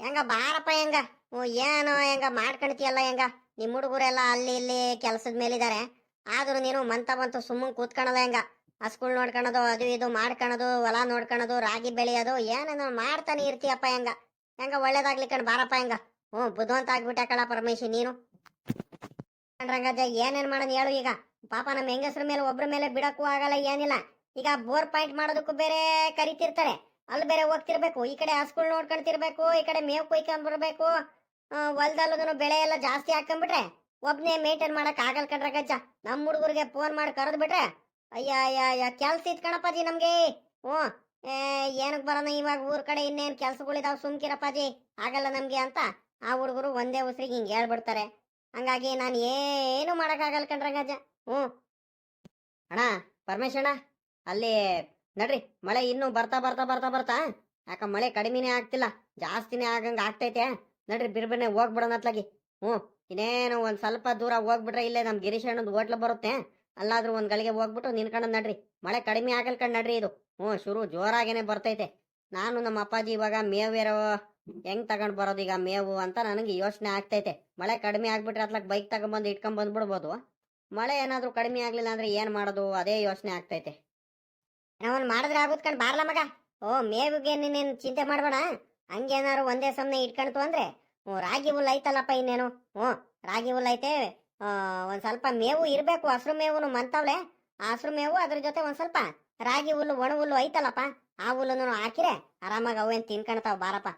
ಹೆಂಗ, ಬಾರಪ್ಪ ಹೆಂಗ? ಏನೋ ಹೆಂಗ ಮಾಡ್ಕೊಳ್ತೀಯಲ್ಲ ಹೆಂಗ? ನಿಮ್ಮ ಹುಡುಗರೆಲ್ಲ ಅಲ್ಲಿ ಇಲ್ಲಿ ಕೆಲಸದ ಮೇಲಿದ್ದಾರೆ ಆದ್ರೂ ನೀನು ಮಂತ ಬಂತು ಸುಮ್ಮನೆ ಕೂತ್ಕೊಳಲ್ಲ ಹೆಂಗ? ಹಸ್ಗಳು ನೋಡ್ಕೊಳೋದು ಅದು ಇದು ಮಾಡ್ಕೊಳೋದು ಹೊಲ ನೋಡ್ಕೊಳೋದು ರಾಗಿ ಬೆಳೆಯೋದು, ಏನೇನೋ ಮಾಡ್ತಾನೆ ಇರ್ತೀಯಪ್ಪ ಹೆಂಗ? ಹೆಂಗ ಒಳ್ಳೇದಾಗ್ಲಿ ಕಣ್ ಬಾರಪ್ಪ ಹೆಂಗ? ಹ್ಞೂ, ಬುದ್ಧವಂತ ಆಗ್ಬಿಟ್ಟೆ ಕಳ ಪರಮೇಶಿ, ನೀನು. ರಂಗಜ್ಜ, ಏನೇನು ಮಾಡೋದು ಹೇಳು ಈಗ? ಪಾಪ ನಮ್ಮ ಹೆಂಗಸ್ರ ಮೇಲೆ, ಒಬ್ರ ಮೇಲೆ ಬಿಡೋಕ್ಕೂ ಆಗಲ್ಲ, ಏನಿಲ್ಲ. ಈಗ ಬೋರ್ ಪಾಯಿಂಟ್ ಮಾಡೋದಕ್ಕೂ ಬೇರೆ ಕರಿತಿರ್ತಾರೆ. ಅಲ್ಲಿ ಬೇರೆ ಹೋಗ್ತಿರ್ಬೇಕು, ಈ ಕಡೆ ಹಸುಗಳು ನೋಡ್ಕೊಂತಿರ್ಬೇಕು, ಈ ಕಡೆ ಮೇವು ಕೊಯ್ಕೊಂಡ್ ಬರ್ಬೇಕು ಹೊಲ್ದಲ್ಲೂ ಬೆಳೆ ಎಲ್ಲ ಜಾಸ್ತಿ ಹಾಕೊಂಡ್ಬಿಟ್ರೆ ಒಬ್ನೇ ಮೇಂಟೈನ್ ಮಾಡಕ್ ಆಗಲ್ ಕಣ್ರ ಗಜ್ಜ. ನಮ್ಮ ಹುಡುಗರಿಗೆ ಫೋನ್ ಮಾಡಿ ಕರೆದು ಬಿಟ್ರೆ ಅಯ್ಯ ಅಯ್ಯ ಅಯ್ಯ ಕೆಲ್ಸ ಇತ್ ಕಣಪ್ಪಾಜಿ ನಮ್ಗೆ. ಹ್ಞೂ ಏನಕ್ ಬರೋಣ ಇವಾಗ ಊರ್ ಕಡೆ ಇನ್ನೇನ್ ಕೆಲ್ಸಗಳಿದಾವ್ ಸುಮ್ಕಿರಪ್ಪಾಜಿ ಆಗಲ್ಲ ನಮ್ಗೆ ಅಂತ ಆ ಹುಡುಗರು ಒಂದೇ ಉಸಿರಿಗೆ ಹಿಂಗೆ ಹೇಳ್ಬಿಡ್ತಾರೆ. ಹಂಗಾಗಿ ನಾನು ಏನು ಮಾಡೋಕ್ಕಾಗಲ್ಲ ಕಣ್ರ ಗಜ್ಜ. ಹ್ಞೂ. ಅಣ್ಣ, ಪರಮೇಶಣ್ಣ, ಅಲ್ಲಿ ನಡ್ರಿ, ಮಳೆ ಇನ್ನೂ ಬರ್ತಾ ಬರ್ತಾ ಬರ್ತಾ ಬರ್ತಾ, ಯಾಕ ಮಳೆ ಕಡಿಮೆನೇ ಆಗ್ತಿಲ್ಲ, ಜಾಸ್ತಿನೇ ಆಗಂಗ ಆಗ್ತೈತೆ. ನಡ್ರಿ, ಬಿರ್ಬಿರ್ನೆ ಹೋಗ್ಬಿಡೋಣ ಅತ್ಲಾಗಿ. ಹ್ಞೂ, ಇನ್ನೇನು ಒಂದು ಸ್ವಲ್ಪ ದೂರ ಹೋಗ್ಬಿಟ್ರೆ ಇಲ್ಲೇ ನಮ್ಮ ಗಿರೀಶ್ ಹೋಟ್ಲು ಬರುತ್ತೆ. ಅಲ್ಲಾದ್ರೂ ಒಂದು ಗಳಿಗೆ ಹೋಗ್ಬಿಟ್ಟು ನಿನ್ಕೊಂಡ್ ನಡ್ರಿ. ಮಳೆ ಕಡಿಮೆ ಆಗಲ್ ನಡ್ರಿ ಇದು. ಹ್ಞೂ, ಶುರು ಜೋರಾಗೇನೆ ಬರ್ತೈತೆ. ನಾನು ನಮ್ಮ ಅಪ್ಪಾಜಿ ಇವಾಗ ಮೇವೇರೋ, ಹೆಂಗ್ ತಗೊಂಡ್ ಬರೋದು ಈಗ ಮೇವು ಅಂತ ನನಗೆ ಯೋಚನೆ ಆಗ್ತೈತೆ. ಮಳೆ ಕಡಿಮೆ ಆಗ್ಬಿಟ್ರೆ ಅತ್ಲಕ್ ಬೈಕ್ ತಗೊಂಡ್ಬಂದು ಇಟ್ಕೊಂಡ್ ಬಂದ್ಬಿಡ್ಬೋದು ಮಳೆ ಏನಾದ್ರೂ ಕಡಿಮೆ ಆಗ್ಲಿಲ್ಲ ಅಂದ್ರೆ ಏನ್ ಮಾಡೋದು? ಅದೇ ಯೋಚನೆ ಆಗ್ತೈತೆ. ಅವನ್ ಮಾಡಿದ್ರೆ ಆಗುತ್ಕಂಡ್ ಬಾರ್ಲ ಮಗ. ಓ, ಮೇವಿಗೆ ನೀನೇನು ಚಿಂತೆ ಮಾಡಬೇಡ. ಹಂಗೇನಾರು ಒಂದೇ ಸಮನೆ ಇಟ್ಕೊಂತು ಅಂದ್ರೆ ರಾಗಿ ಹುಲ್ ಐತಲ್ಲಪ್ಪ ಇನ್ನೇನು? ಹ್ಞೂ, ರಾಗಿ ಹುಲ್ ಐತೆ. ಒಂದ್ ಸ್ವಲ್ಪ ಮೇವು ಇರ್ಬೇಕು, ಹಸ್ರು ಮೇವು ಮಂತವ್ಳೆ. ಆ ಹಸ್ರು ಮೇವು ಅದ್ರ ಜೊತೆ ಒಂದ್ ಸ್ವಲ್ಪ ರಾಗಿ ಹುಲ್ಲು, ಒಣ ಹುಲ್ಲು ಐತಲ್ಲಪ್ಪ. ಆ ಹುಲ್ಲನ್ನು ಹಾಕಿರೆ ಆರಾಮಾಗಿ ಅವೇನ್ ತಿನ್ಕೊಂತಾವ್ ಬಾರಪ್ಪ.